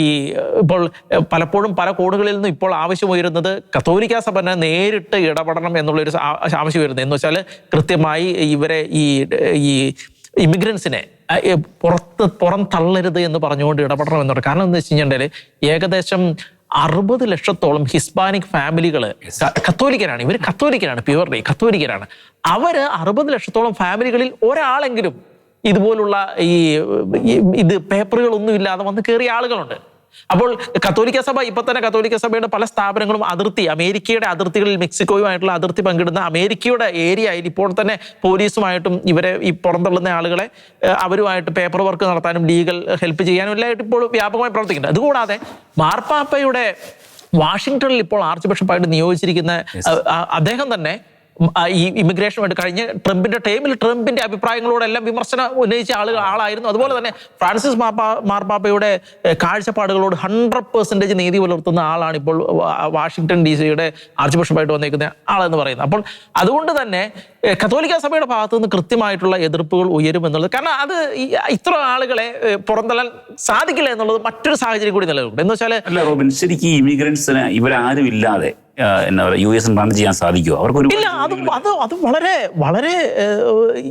Speaker 3: ഈ ഇപ്പോൾ പലപ്പോഴും പല കോണുകളിൽ നിന്നും ഇപ്പോൾ ആവശ്യം ഉയരുന്നത് കത്തോലിക്ക സഭ തന്നെ നേരിട്ട് ഇടപെടണം എന്നുള്ളൊരു ആവശ്യം വരുന്നത് എന്ന് വെച്ചാൽ കൃത്യമായി ഇവരെ ഈ ഈ ഇമിഗ്രൻസിനെ പുറത്ത് പുറം തള്ളരുത് എന്ന് പറഞ്ഞുകൊണ്ട് ഇടപെടണം എന്നുള്ളത് കാരണം എന്ന് വെച്ച് കഴിഞ്ഞാൽ ഏകദേശം അറുപത് ലക്ഷത്തോളം ഹിസ്പാനിക് ഫാമിലികൾ കത്തോലിക്കരാണ്. ഇവർ കത്തോലിക്കരാണ് പ്യുവർലി കത്തോലിക്കരാണ്. അവർ അറുപത് ലക്ഷത്തോളം ഫാമിലികളിൽ ഒരാളെങ്കിലും ഇതുപോലുള്ള ഈ ഇത് പേപ്പറുകളൊന്നും ഇല്ലാതെ വന്ന് കയറിയ ആളുകളുണ്ട്. അപ്പോൾ കത്തോലിക്ക സഭ ഇപ്പൊ തന്നെ കത്തോലിക്ക സഭയുടെ പല സ്ഥാപനങ്ങളും അതിർത്തി അമേരിക്കയുടെ അതിർത്തികളിൽ മെക്സിക്കോയുമായിട്ടുള്ള അതിർത്തി പങ്കിടുന്ന അമേരിക്കയുടെ ഏരിയയിൽ ഇപ്പോൾ തന്നെ പോലീസുമായിട്ടും ഇവരെ ഈ പുറന്തള്ളുന്ന ആളുകളെ അവരുമായിട്ട് പേപ്പർ വർക്ക് നടത്താനും ലീഗൽ ഹെൽപ്പ് ചെയ്യാനും എല്ലായിട്ട് ഇപ്പോൾ വ്യാപകമായി പ്രവർത്തിക്കുന്നുണ്ട്. അതുകൂടാതെ മാർപ്പാപ്പയുടെ വാഷിങ്ടണിൽ ഇപ്പോൾ ആർച്ച് ബിഷപ്പായിട്ട് നിയോഗിച്ചിരിക്കുന്ന അദ്ദേഹം തന്നെ ഈ ഇമിഗ്രേഷനുമായിട്ട് കഴിഞ്ഞ് ട്രംപിന്റെ ടൈമിൽ ട്രംപിന്റെ അഭിപ്രായങ്ങളോടെല്ലാം വിമർശനം ഉന്നയിച്ച ആളുകൾ ആളായിരുന്നു. അതുപോലെ തന്നെ ഫ്രാൻസിസ് മാർപ്പാ മാർപ്പാപ്പയുടെ കാഴ്ചപ്പാടുകളോട് ഹൺഡ്രഡ് പെർസെന്റേജ് നീതി പുലർത്തുന്ന ആളാണ് ഇപ്പോൾ വാഷിങ്ടൺ ഡി സിയുടെ ആർച്ച് ബിഷപ്പായിട്ട് വന്നേക്കുന്ന ആളെന്ന് പറയുന്നത്. അപ്പോൾ അതുകൊണ്ട് തന്നെ കത്തോലിക്ക സഭയുടെ ഭാഗത്തു നിന്ന് കൃത്യമായിട്ടുള്ള എതിർപ്പുകൾ ഉയരും എന്നുള്ളത് കാരണം അത് ഇത്ര ആളുകളെ പുറന്തള്ളാൻ സാധിക്കില്ല എന്നുള്ളത് മറ്റൊരു സാഹചര്യം കൂടി നിലവിലുണ്ട് എന്ന് വെച്ചാൽ
Speaker 2: ഇമിഗ്രൻസിന് ഇവരാരും ഇല്ലാതെ ആ, എന്നാ പറയുക യു എസ് റൺ ചെയ്യാൻ സാധിക്കുമോ അവർക്ക് ഒരു
Speaker 3: ഇല്ല അത് അത് അത് വളരെ വളരെ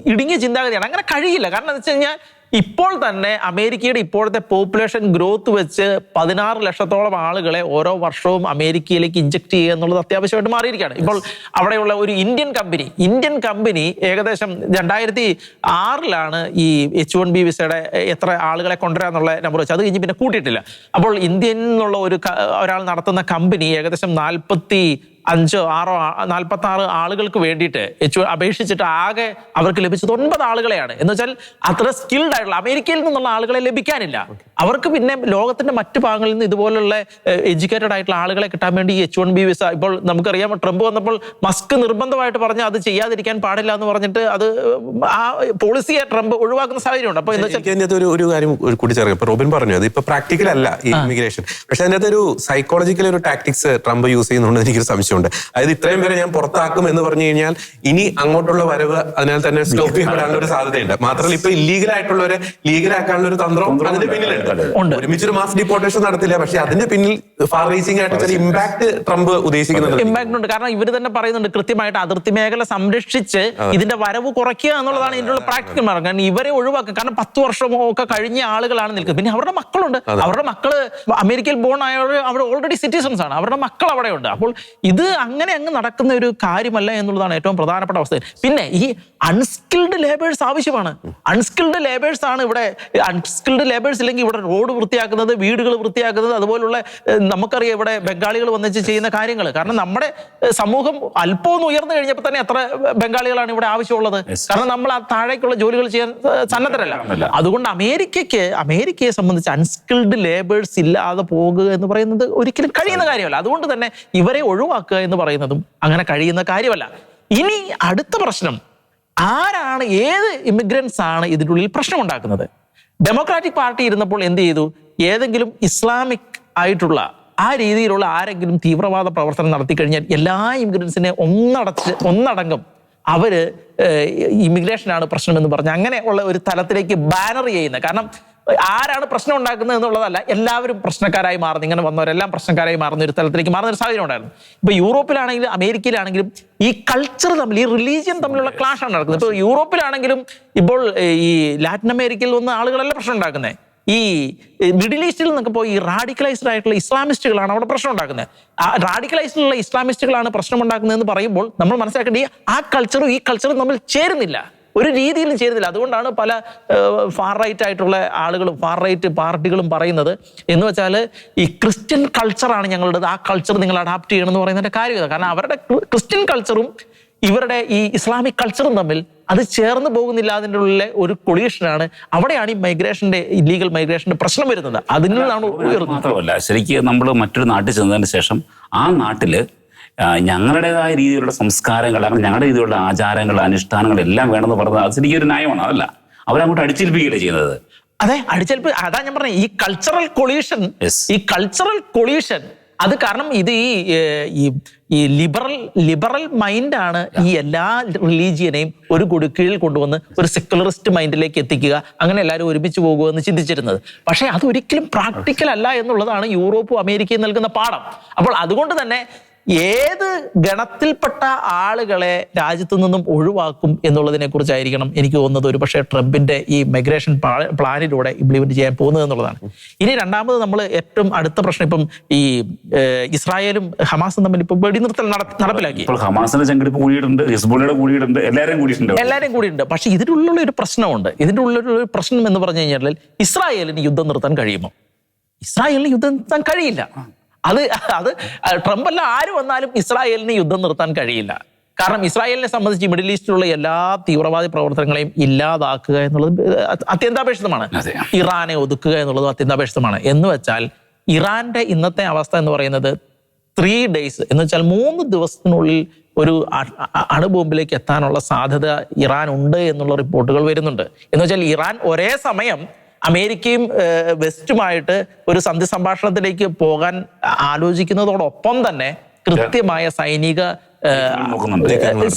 Speaker 3: ഇടുങ്ങിയ ചിന്താഗതിയാണ്. അങ്ങനെ കഴിയില്ല. കാരണം എന്താ വെച്ച് കഴിഞ്ഞാൽ ഇപ്പോൾ തന്നെ അമേരിക്കയുടെ ഇപ്പോഴത്തെ പോപ്പുലേഷൻ ഗ്രോത്ത് വെച്ച് പതിനാറ് ലക്ഷത്തോളം ആളുകളെ ഓരോ വർഷവും അമേരിക്കയിലേക്ക് ഇഞ്ചക്ട് ചെയ്യുക എന്നുള്ളത് അത്യാവശ്യമായിട്ട് മാറിയിരിക്കുകയാണ്. ഇപ്പോൾ അവിടെയുള്ള ഒരു ഇന്ത്യൻ കമ്പനി ഇന്ത്യൻ കമ്പനി ഏകദേശം രണ്ടായിരത്തി ആറിലാണ് ഈ എച്ച് വൺ ബി വിസയുടെ എത്ര ആളുകളെ കൊണ്ടുവരാന്നുള്ള നമ്പർ വെച്ച്. അത് കഴിഞ്ഞ് പിന്നെ കൂട്ടിയിട്ടില്ല. അപ്പോൾ ഇന്ത്യയിൽ നിന്നുള്ള ഒരു ഒരാൾ നടത്തുന്ന കമ്പനി ഏകദേശം നാൽപ്പത്തി അഞ്ചോ ആറോ നാൽപ്പത്തി ആറ് ആളുകൾക്ക് വേണ്ടിയിട്ട് എച്ച് അപേക്ഷിച്ചിട്ട് ആകെ അവർക്ക് ലഭിച്ചത് ഒൻപത് ആളുകളെയാണ്. എന്ന് വെച്ചാൽ അത്ര സ്കിൽഡ് ആയിട്ടുള്ള അമേരിക്കയിൽ നിന്നുള്ള ആളുകളെ ലഭിക്കാനില്ല. അവർക്ക് പിന്നെ ലോകത്തിന്റെ മറ്റു ഭാഗങ്ങളിൽ നിന്ന് ഇതുപോലുള്ള എഡ്യൂക്കേറ്റഡ് ആയിട്ടുള്ള ആളുകളെ കിട്ടാൻ വേണ്ടി ഈ എച്ച് വൺ ബി വിസ ഇപ്പോൾ നമുക്കറിയാം ട്രംപ് വന്നപ്പോൾ മസ്ക് നിർബന്ധമായിട്ട് പറഞ്ഞ് അത് ചെയ്യാതിരിക്കാൻ പാടില്ല എന്ന് പറഞ്ഞിട്ട് അത് ആ പോളിസിയെ ട്രംപ് ഒഴിവാക്കുന്ന സാഹചര്യമുണ്ട്. അപ്പൊ എന്ന് വെച്ചാൽ
Speaker 1: എനിക്ക് അതിനകത്ത് ഒരു ഒരു കാര്യം കൂടി കൂട്ടിച്ചേർക്കാം ഇപ്പൊ റോബിൻ പറഞ്ഞു അത് ഇപ്പൊ പ്രാക്ടിക്കൽ അല്ല ഈ ഇമിഗ്രേഷൻ പക്ഷെ അതിനകത്ത് ഒരു സൈക്കോളജിക്കൽ ഒരു ടാക്ടിക്സ് ട്രംപ് യൂസ് ചെയ്യുന്നുണ്ട് എനിക്കൊരു സംശയമുണ്ട് അതായത് ഇത്രയും പേരെ ഞാൻ പുറത്താക്കും എന്ന് പറഞ്ഞു കഴിഞ്ഞാൽ ഇനി അങ്ങോട്ടുള്ള വരവ് അതിനാൽ തന്നെ സ്റ്റോപ്പ് ചെയ്യപ്പെടാനുള്ള ഒരു സാധ്യതയുണ്ട്. മാത്രമല്ല ഇപ്പൊ ഇല്ലീഗൽ ആയിട്ടുള്ളവരെ ലീഗൽ ആക്കാനുള്ള ഒരു തന്ത്രം അതിന്റെ പിന്നിലുണ്ട്.
Speaker 3: ഒരുമിച്ച്
Speaker 1: ഒരു മാസ് ഡിപ്പോർട്ടേഷൻ നടത്തില്ല. പക്ഷെ അതിന്റെ പിന്നിൽ ഫാർ റീച്ചിങ് ആയിട്ട് ചില ഇമ്പാക്ട് ട്രംപ് ഉദ്ദേശിക്കുന്നുണ്ട്.
Speaker 3: ഇമ്പാക്ട് ഉണ്ട്. കാരണം ഇവർ തന്നെ പറയുന്നുണ്ട് കൃത്യമായിട്ട് അതിർത്തി മേഖല സംരക്ഷിച്ച് ഇതിന്റെ വരവ് കുറയ്ക്കുക എന്നുള്ളതാണ് ഇതിനുള്ള പ്രാക്ടിക്കൽ മാർഗം. കാരണം ഇവരെ ഒഴിവാക്കുക കാരണം പത്ത് വർഷമോ ഒക്കെ കഴിഞ്ഞ ആളുകളാണ് നിൽക്കുന്നത്. പിന്നെ അവരുടെ മക്കളുണ്ട്. അവരുടെ മക്കൾ അമേരിക്കയിൽ ബോൺ ആയവർ അവർ ഓൾറെഡി സിറ്റിസൺസ് ആണ്. അവരുടെ മക്കൾ അവിടെയുണ്ട്. അപ്പോൾ ഇത് അങ്ങനെ അങ്ങ് നടക്കുന്ന ഒരു കാര്യമല്ല എന്നുള്ളതാണ് ഏറ്റവും പ്രധാനപ്പെട്ട അവസ്ഥ. പിന്നെ ഈ അൺസ്കിൽഡ് ലേബേഴ്സ് ആവശ്യമാണ്. അൺസ്കിൽഡ് ലേബേഴ്സ് ആണ് ഇവിടെ അൺസ്കിൽഡ് ലേബേഴ്സ് ഇല്ലെങ്കിൽ ഇവിടെ റോഡ് വൃത്തിയാക്കുന്നത് വീടുകൾ വൃത്തിയാക്കുന്നത് അതുപോലുള്ള നമുക്കറിയാം ഇവിടെ ബംഗാളികൾ വന്നിച്ച് ചെയ്യുന്ന കാര്യങ്ങൾ. കാരണം നമ്മുടെ സമൂഹം അല്പം ഒന്ന് ഉയർന്നു കഴിഞ്ഞപ്പോൾ തന്നെ എത്ര ബംഗാളികളാണ് ഇവിടെ ആവശ്യമുള്ളത്. കാരണം നമ്മൾ ആ താഴേക്കുള്ള ജോലികൾ ചെയ്യാൻ സന്നദ്ധരല്ല. അതുകൊണ്ട് അമേരിക്കയ്ക്ക് അമേരിക്കയെ സംബന്ധിച്ച് അൺസ്കിൽഡ് ലേബേഴ്സ് ഇല്ലാതെ പോകുക എന്ന് പറയുന്നത് ഒരിക്കലും കഴിയുന്ന കാര്യമല്ല. അതുകൊണ്ട് തന്നെ ഇവരെ ഒഴിവാക്കുക എന്ന് പറയുന്നതും അങ്ങനെ കഴിയുന്ന കാര്യമല്ല. ഇനി അടുത്ത പ്രശ്നം. ആരാണ് ഏത് ഇമിഗ്രൻസ് ആണ് ഇതിനുള്ളിൽ ഉള്ളിൽ പ്രശ്നമുണ്ടാക്കുന്നത്? ഡെമോക്രാറ്റിക് പാർട്ടി ഇരുന്നപ്പോൾ എന്ത് ചെയ്തു? ഏതെങ്കിലും ഇസ്ലാമിക് ആയിട്ടുള്ള ആ രീതിയിലുള്ള ആരെങ്കിലും തീവ്രവാദ പ്രവർത്തനം നടത്തി കഴിഞ്ഞാൽ എല്ലാ ഇമിഗ്രൻസിനെ ഒന്നടച്ച് ഒന്നടങ്കം അവർ ഇമിഗ്രേഷനാണ് പ്രശ്നം എന്ന് പറഞ്ഞ് അങ്ങനെ ഉള്ള ഒരു തലത്തിലേക്ക് ബാനർ ചെയ്യുന്നത്. കാരണം ആരാണ് പ്രശ്നം ഉണ്ടാക്കുന്നത് എന്നുള്ളതല്ല എല്ലാവരും പ്രശ്നക്കാരായി മാറുന്നു. ഇങ്ങനെ വന്നവരെല്ലാം പ്രശ്നക്കാരായി മാറുന്ന. ഒരു തലത്തിലേക്ക് മാറുന്ന ഒരു സാഹചര്യം ഉണ്ടായിരുന്നു. ഇപ്പൊ യൂറോപ്പിലാണെങ്കിലും അമേരിക്കയിലാണെങ്കിലും ഈ കൾച്ചർ തമ്മിൽ ഈ റിലീജിയൻ തമ്മിലുള്ള ക്ലാഷ് ആണ് നടക്കുന്നത്. ഇപ്പൊ യൂറോപ്പിലാണെങ്കിലും ഇപ്പോൾ ഈ ലാറ്റിൻ അമേരിക്കയിൽ വന്ന ആളുകളല്ല പ്രശ്നം ഉണ്ടാക്കുന്നത്. ഈ മിഡിൽ ഈസ്റ്റിൽ നിന്നൊക്കെ പോയി ഈ റാഡിക്കലൈസ്ഡ് ആയിട്ടുള്ള ഇസ്ലാമിസ്റ്റുകളാണ് അവിടെ പ്രശ്നം ഉണ്ടാക്കുന്നത്. ആ റാഡിക്കലൈസ്ഡിലുള്ള ഇസ്ലാമിസ്റ്റുകളാണ് പ്രശ്നം ഉണ്ടാക്കുന്നതെന്ന് പറയുമ്പോൾ നമ്മൾ മനസ്സിലാക്കേണ്ടത് ഈ ആ കൾച്ചറും ഈ കൾച്ചറും തമ്മിൽ ചേരുന്നില്ല. ഒരു രീതിയിലും ചേരുന്നില്ല അതുകൊണ്ടാണ് പല ഫാർ റൈറ്റ് ആയിട്ടുള്ള ആളുകളും ഫാർ റൈറ്റ് പാർട്ടികളും പറയുന്നത്. എന്ന് വെച്ചാൽ ഈ ക്രിസ്ത്യൻ കൾച്ചറാണ് ഞങ്ങളുടേത്. ആ കൾച്ചർ നിങ്ങൾ അഡാപ്റ്റ് ചെയ്യണം എന്ന് പറയുന്നതിന്റെ കാര്യം ഇതാ. കാരണം അവരുടെ ക്രിസ്ത്യൻ കൾച്ചറും ഇവരുടെ ഈ ഇസ്ലാമിക് കൾച്ചറും തമ്മിൽ അത് ചേർന്ന് പോകുന്നില്ല അതിന്റെ ഉള്ളിലെ ഒരു കൊളീഷനാണ് അവിടെയാണ് ഈ മൈഗ്രേഷന്റെ ഇല്ലീഗൽ മൈഗ്രേഷന്റെ പ്രശ്നം വരുന്നത്. അതിൽ നിന്നാണ്
Speaker 2: മാത്രമല്ല ശരിക്കും നമ്മൾ മറ്റൊരു നാട്ടിൽ ചെന്നതിന് ശേഷം ആ നാട്ടിൽ ഞങ്ങളുടേതായ രീതിയിലുള്ള സംസ്കാരങ്ങൾ അങ്ങനെ ഞങ്ങളുടെ രീതിയിലുള്ള ആചാരങ്ങൾ അനുഷ്ഠാനങ്ങൾ എല്ലാം വേണമെന്ന് പറഞ്ഞത് അത് ശരിക്കും ഒരു ന്യായമാണ് അതല്ല. അവരങ്ങോട്ട് അടിച്ചേൽപ്പിക്കുകയല്ലേ ചെയ്യുന്നത്.
Speaker 3: അതെ അടിച്ചേൽപ്പ് അതാ ഞാൻ പറഞ്ഞത് ഈ കൾച്ചറൽ കൊളീഷൻ ഈ കൾച്ചറൽ കൊളീഷൻ അത് കാരണം ഇത് ഈ ഈ ലിബറൽ ലിബറൽ മൈൻഡാണ് ഈ എല്ലാ റിലീജിയനെയും ഒരു കൊടുക്കീഴിൽ കൊണ്ടുവന്ന് ഒരു സെക്കുലറിസ്റ്റ് മൈൻഡിലേക്ക് എത്തിക്കുക അങ്ങനെ എല്ലാവരും ഒരുമിച്ച് പോകുമെന്ന് ചിന്തിച്ചിരുന്നത്. പക്ഷേ അതൊരിക്കലും പ്രാക്ടിക്കൽ അല്ല എന്നുള്ളതാണ് യൂറോപ്പും അമേരിക്കയും നൽകുന്ന പാഠം. അപ്പോൾ അതുകൊണ്ട് തന്നെ ഏത് ഗണത്തിൽപ്പെട്ട ആളുകളെ രാജ്യത്തു നിന്നും ഒഴിവാക്കും എന്നുള്ളതിനെ കുറിച്ചായിരിക്കണം എനിക്ക് തോന്നുന്നത് ഒരു പക്ഷേ ട്രംപിന്റെ ഈ മൈഗ്രേഷൻ പ്ലാനിലൂടെ ഇംപ്ലിമെന്റ് ചെയ്യാൻ പോകുന്നത് എന്നുള്ളതാണ്. ഇനി രണ്ടാമത് നമ്മൾ ഏറ്റവും അടുത്ത പ്രശ്നം ഇപ്പം ഈ ഇസ്രായേലും ഹമാസും തമ്മിൽ ഇപ്പം വെടിനിർത്തൽ നടപ്പിലാക്കി.
Speaker 2: ഹമാസിന്റെ സംഘടിപ്പ് കൂടിയിട്ടുണ്ട് ഹിസ്ബുള്ളയുടെ കൂടിയിട്ടുണ്ട് എല്ലാവരും കൂടിയിട്ടുണ്ട്
Speaker 3: എല്ലാവരും കൂടിയിട്ടുണ്ട്. പക്ഷെ ഇതിന്റെ ഉള്ളിലുള്ള ഒരു പ്രശ്നമുണ്ട്. ഇതിന്റെ ഉള്ളിലുള്ള ഒരു പ്രശ്നം എന്ന് പറഞ്ഞു കഴിഞ്ഞാൽ ഇസ്രായേലിന് യുദ്ധം നിർത്താൻ കഴിയുമോ? ഇസ്രായേലിന് യുദ്ധം നിർത്താൻ കഴിയില്ല. അത് അത് ട്രംപ് അല്ല ആര് വന്നാലും ഇസ്രായേലിന് യുദ്ധം നിർത്താൻ കഴിയില്ല. കാരണം ഇസ്രായേലിനെ സംബന്ധിച്ച് മിഡിൽ ഈസ്റ്റിലുള്ള എല്ലാ തീവ്രവാദി പ്രവർത്തനങ്ങളെയും ഇല്ലാതാക്കുക എന്നുള്ളത് അത്യന്താപേക്ഷിതമാണ്. ഇറാനെ ഒതുക്കുക എന്നുള്ളത് അത്യന്താപേക്ഷിതമാണ്. എന്ന് വെച്ചാൽ ഇറാന്റെ ഇന്നത്തെ അവസ്ഥ എന്ന് പറയുന്നത് ത്രീ ഡേയ്സ് എന്ന് വെച്ചാൽ മൂന്ന് ദിവസത്തിനുള്ളിൽ ഒരു അണുബോംബിലേക്ക് എത്താനുള്ള സാധ്യത ഇറാൻ ഉണ്ട് എന്നുള്ള റിപ്പോർട്ടുകൾ വരുന്നുണ്ട്. എന്ന് വെച്ചാൽ ഇറാൻ ഒരേ സമയം അമേരിക്കയും വെസ്റ്റുമായിട്ട് ഒരു സന്ധി സംഭാഷണത്തിലേക്ക് പോകാൻ ആലോചിക്കുന്നതോടൊപ്പം തന്നെ കൃത്യമായ സൈനിക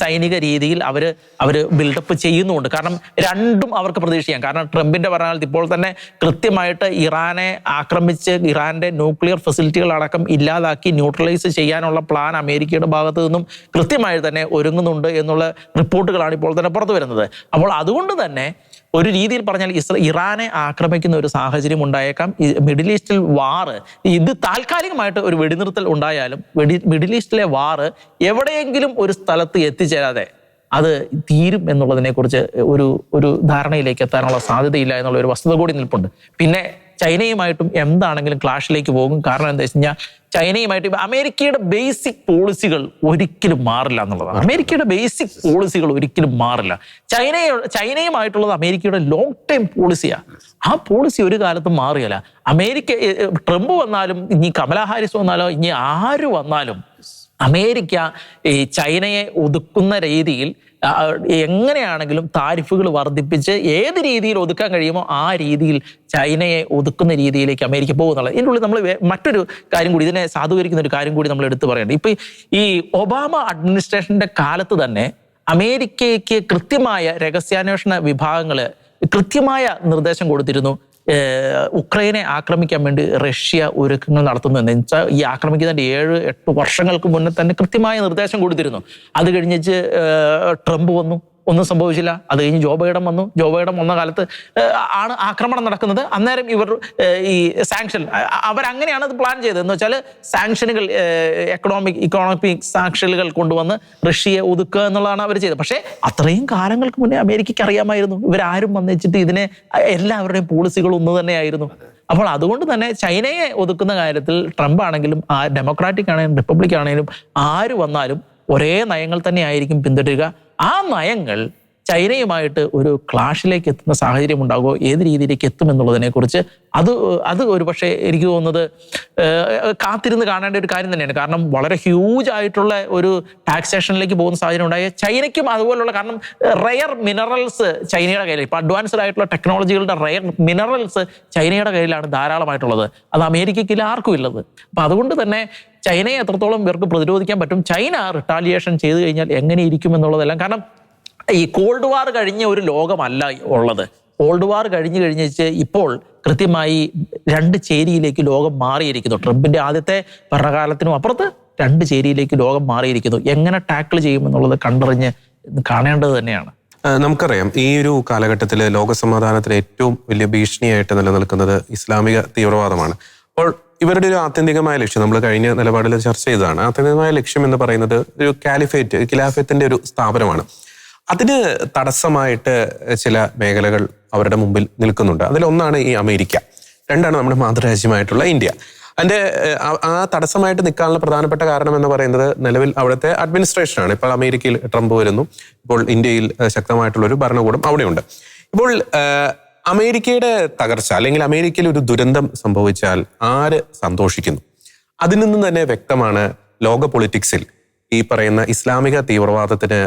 Speaker 3: സൈനിക രീതിയിൽ അവർ അവർ ബിൽഡപ്പ് ചെയ്യുന്നുണ്ട്. കാരണം രണ്ടും അവർക്ക് പ്രതീക്ഷിക്കാം. കാരണം ട്രംപിന്റെ ഭരണകാലത്ത് ഇപ്പോൾ തന്നെ കൃത്യമായിട്ട് ഇറാനെ ആക്രമിച്ച് ഇറാന്റെ ന്യൂക്ലിയർ ഫെസിലിറ്റികൾ അടക്കം ഇല്ലാതാക്കി ന്യൂട്രലൈസ് ചെയ്യാനുള്ള പ്ലാൻ അമേരിക്കയുടെ ഭാഗത്തു നിന്നും കൃത്യമായി തന്നെ ഒരുങ്ങുന്നുണ്ട് എന്നുള്ള റിപ്പോർട്ടുകളാണ് ഇപ്പോൾ തന്നെ പുറത്തു വരുന്നത്. അപ്പോൾ അതുകൊണ്ട് തന്നെ ഒരു രീതിയിൽ പറഞ്ഞാൽ ഇസ്ര ഇറാനെ ആക്രമിക്കുന്ന ഒരു സാഹചര്യം ഉണ്ടായേക്കാം. മിഡിൽ ഈസ്റ്റിൽ വാറ് ഇത് താൽക്കാലികമായിട്ട് ഒരു വെടിനിർത്തൽ ഉണ്ടായാലും മിഡിൽ ഈസ്റ്റിലെ വാറ് എവിടെയെങ്കിലും ഒരു സ്ഥലത്ത് എത്തിച്ചേരാതെ അത് തീരും എന്നുള്ളതിനെക്കുറിച്ച് ഒരു ഒരു ധാരണയിലേക്ക് എത്താനുള്ള സാധ്യതയില്ല എന്നുള്ള ഒരു വസ്തുത കൂടി നിൽപ്പുണ്ട്. പിന്നെ ചൈനയുമായിട്ടും എന്താണെങ്കിലും ക്ലാഷിലേക്ക് പോകും. കാരണം എന്താ വെച്ച് കഴിഞ്ഞാൽ ചൈനയുമായിട്ട് അമേരിക്കയുടെ ബേസിക് പോളിസികൾ ഒരിക്കലും മാറില്ല എന്നുള്ളതാണ്. അമേരിക്കയുടെ ബേസിക് പോളിസികൾ ഒരിക്കലും മാറില്ല. ചൈന ചൈനയുമായിട്ടുള്ളത് അമേരിക്കയുടെ ലോങ് ടൈം പോളിസിയാണ് ആ. പോളിസി ഒരു കാലത്തും മാറിയല്ല. അമേരിക്ക ട്രംപ് വന്നാലും ഇനി കമലാ ഹാരിസ് വന്നാലോ ഇനി ആര് വന്നാലും അമേരിക്ക ഈ ചൈനയെ ഒതുക്കുന്ന രീതിയിൽ എങ്ങനെയാണെങ്കിലും താരിഫുകൾ വർദ്ധിപ്പിച്ച് ഏത് രീതിയിൽ ഒതുക്കാൻ കഴിയുമോ ആ രീതിയിൽ ചൈനയെ ഒതുക്കുന്ന രീതിയിലേക്ക് അമേരിക്ക പോകുന്നുള്ളത്. ഇതിന്റെ ഉള്ളിൽ നമ്മൾ മറ്റൊരു കാര്യം കൂടി ഇതിനെ സാധൂകരിക്കുന്ന ഒരു കാര്യം കൂടി നമ്മൾ എടുത്തു പറയേണ്ടത് ഇപ്പൊ ഈ ഒബാമ അഡ്മിനിസ്ട്രേഷന്റെ കാലത്ത് തന്നെ അമേരിക്കയ്ക്ക് കൃത്യമായ രഹസ്യാന്വേഷണ വിഭാഗങ്ങൾ കൃത്യമായ നിർദ്ദേശം കൊടുത്തിരുന്നു. ഉക്രൈനെ ആക്രമിക്കാൻ വേണ്ടി റഷ്യ ഒരുക്കങ്ങൾ നടത്തുന്നു എന്ന്. വെച്ചാൽ ഈ ആക്രമിക്കുന്നതിന്റെ ഏഴ് എട്ട് വർഷങ്ങൾക്ക് മുന്നേ തന്നെ കൃത്യമായ നിർദ്ദേശം കൊടുത്തിരുന്നു. അത് കഴിഞ്ഞിച്ച് ട്രംപ് വന്നു. ഒന്നും സംഭവിച്ചില്ല. അത് കഴിഞ്ഞ് ജോ വന്നു. ജോ വന്ന കാലത്ത് ആണ് ആക്രമണം നടക്കുന്നത്. അന്നേരം ഇവർ ഈ സാങ്ഷൻ അവരങ്ങനെയാണ് അത് പ്ലാൻ ചെയ്തത്. എന്ന് വെച്ചാൽ സാങ്ഷനുകൾ എക്കണോമിക് ഇക്കണോമിക് സാങ്ഷനുകൾ കൊണ്ടുവന്ന് റഷ്യയെ ഒതുക്കുക എന്നുള്ളതാണ് അവർ ചെയ്തത്. പക്ഷേ അത്രയും കാലങ്ങൾക്ക് മുന്നേ അമേരിക്കയ്ക്ക് അറിയാമായിരുന്നു. ഇവരാരും വന്നിച്ചിട്ട് ഇതിനെ എല്ലാവരുടെയും പോളിസികൾ ഒന്ന് തന്നെയായിരുന്നു. അപ്പോൾ അതുകൊണ്ട് തന്നെ ചൈനയെ ഒതുക്കുന്ന കാര്യത്തിൽ ട്രംപ് ആണെങ്കിലും ആ ഡെമോക്രാറ്റിക് ആണെങ്കിലും റിപ്പബ്ലിക് ആണെങ്കിലും ആര് വന്നാലും ഒരേ നയങ്ങൾ തന്നെയായിരിക്കും പിന്തുടരുക. ആ നയങ്ങൾ ചൈനയുമായിട്ട് ഒരു ക്ലാഷിലേക്ക് എത്തുന്ന സാഹചര്യം ഉണ്ടാകുമോ? ഏത് രീതിയിലേക്ക് എത്തും എന്നുള്ളതിനെ കുറിച്ച് അത് അത് ഒരു പക്ഷേ എനിക്ക് തോന്നുന്നത് കാത്തിരുന്ന് കാണേണ്ട ഒരു കാര്യം തന്നെയാണ്. കാരണം വളരെ ഹ്യൂജ് ആയിട്ടുള്ള ഒരു ടാക്സേഷനിലേക്ക് പോകുന്ന സാഹചര്യം ഉണ്ടായ ചൈനയ്ക്കും അതുപോലുള്ള കാരണം റയർ മിനറൽസ് ചൈനയുടെ കയ്യിൽ ഇപ്പോൾ അഡ്വാൻസ്ഡ് ആയിട്ടുള്ള ടെക്നോളജികളുടെ റയർ മിനറൽസ് ചൈനയുടെ കയ്യിലാണ് ധാരാളമായിട്ടുള്ളത്. അത് അമേരിക്കയ്ക്കില്ല ആർക്കും ഇല്ലത്. അപ്പം അതുകൊണ്ട് തന്നെ ചൈനയെ എത്രത്തോളം ഇവർക്ക് പ്രതിരോധിക്കാൻ പറ്റും? ചൈന റിട്ടാലിയേഷൻ ചെയ്തു കഴിഞ്ഞാൽ എങ്ങനെ ഇരിക്കും എന്നുള്ളതെല്ലാം കാരണം ഈ കോൾഡ് വാർ കഴിഞ്ഞ ഒരു ലോകമല്ല ഉള്ളത്. കോൾഡ് വാർ കഴിഞ്ഞു കഴിഞ്ഞിച്ച് ഇപ്പോൾ കൃത്യമായി രണ്ട് ചേരിയിലേക്ക് ലോകം മാറിയിരിക്കുന്നു. ട്രംപിന്റെ ആദ്യത്തെ ഭരണകാലത്തിനും അപ്പുറത്ത് രണ്ട് ചേരിയിലേക്ക് ലോകം മാറിയിരിക്കുന്നു. എങ്ങനെ ടാക്കിൾ ചെയ്യുമെന്നുള്ളത് കണ്ടറിഞ്ഞ് കാണേണ്ടത് തന്നെയാണ്.
Speaker 1: നമുക്കറിയാം. ഈ ഒരു കാലഘട്ടത്തിൽ ലോകസമാധാനത്തിന് ഏറ്റവും വലിയ ഭീഷണിയായിട്ട് നിലനിൽക്കുന്നത് ഇസ്ലാമിക തീവ്രവാദമാണ്. അപ്പോൾ ഇവരുടെ ഒരു ആത്യന്തികമായ ലക്ഷ്യം നമ്മൾ കഴിഞ്ഞ നിലപാടിൽ ചർച്ച ചെയ്തതാണ്. ആത്യന്തികമായ ലക്ഷ്യം എന്ന് പറയുന്നത് ഒരു കാലിഫേറ്റ് ഖിലാഫത്തിന്റെ ഒരു സ്ഥാപനമാണ്. അതിന് തടസ്സമായിട്ട് ചില മേഖലകൾ അവരുടെ മുമ്പിൽ നിൽക്കുന്നുണ്ട്. അതിലൊന്നാണ് ഈ അമേരിക്ക. രണ്ടാണ് നമ്മുടെ മാതൃരാജ്യമായിട്ടുള്ള ഇന്ത്യ. അതിന്റെ ആ- തടസ്സമായിട്ട് നിൽക്കാനുള്ള പ്രധാനപ്പെട്ട കാരണം എന്ന് പറയുന്നത് നിലവിൽ അവിടുത്തെ അഡ്മിനിസ്ട്രേഷനാണ് ഇപ്പോൾ അമേരിക്കയിൽ ട്രംപ് വരുന്നു. ഇപ്പോൾ ഇന്ത്യയിൽ ശക്തമായിട്ടുള്ള ഒരു ഭരണകൂടം അവിടെയുണ്ട്. ഇപ്പോൾ അമേരിക്കയുടെ തകർച്ച അല്ലെങ്കിൽ അമേരിക്കയിൽ ഒരു ദുരന്തം സംഭവിച്ചാൽ ആര് സന്തോഷിക്കുന്നു? അതിൽ നിന്ന് തന്നെ വ്യക്തമാണ് ലോക പൊളിറ്റിക്സിൽ ഈ പറയുന്ന ഇസ്ലാമിക തീവ്രവാദത്തിന്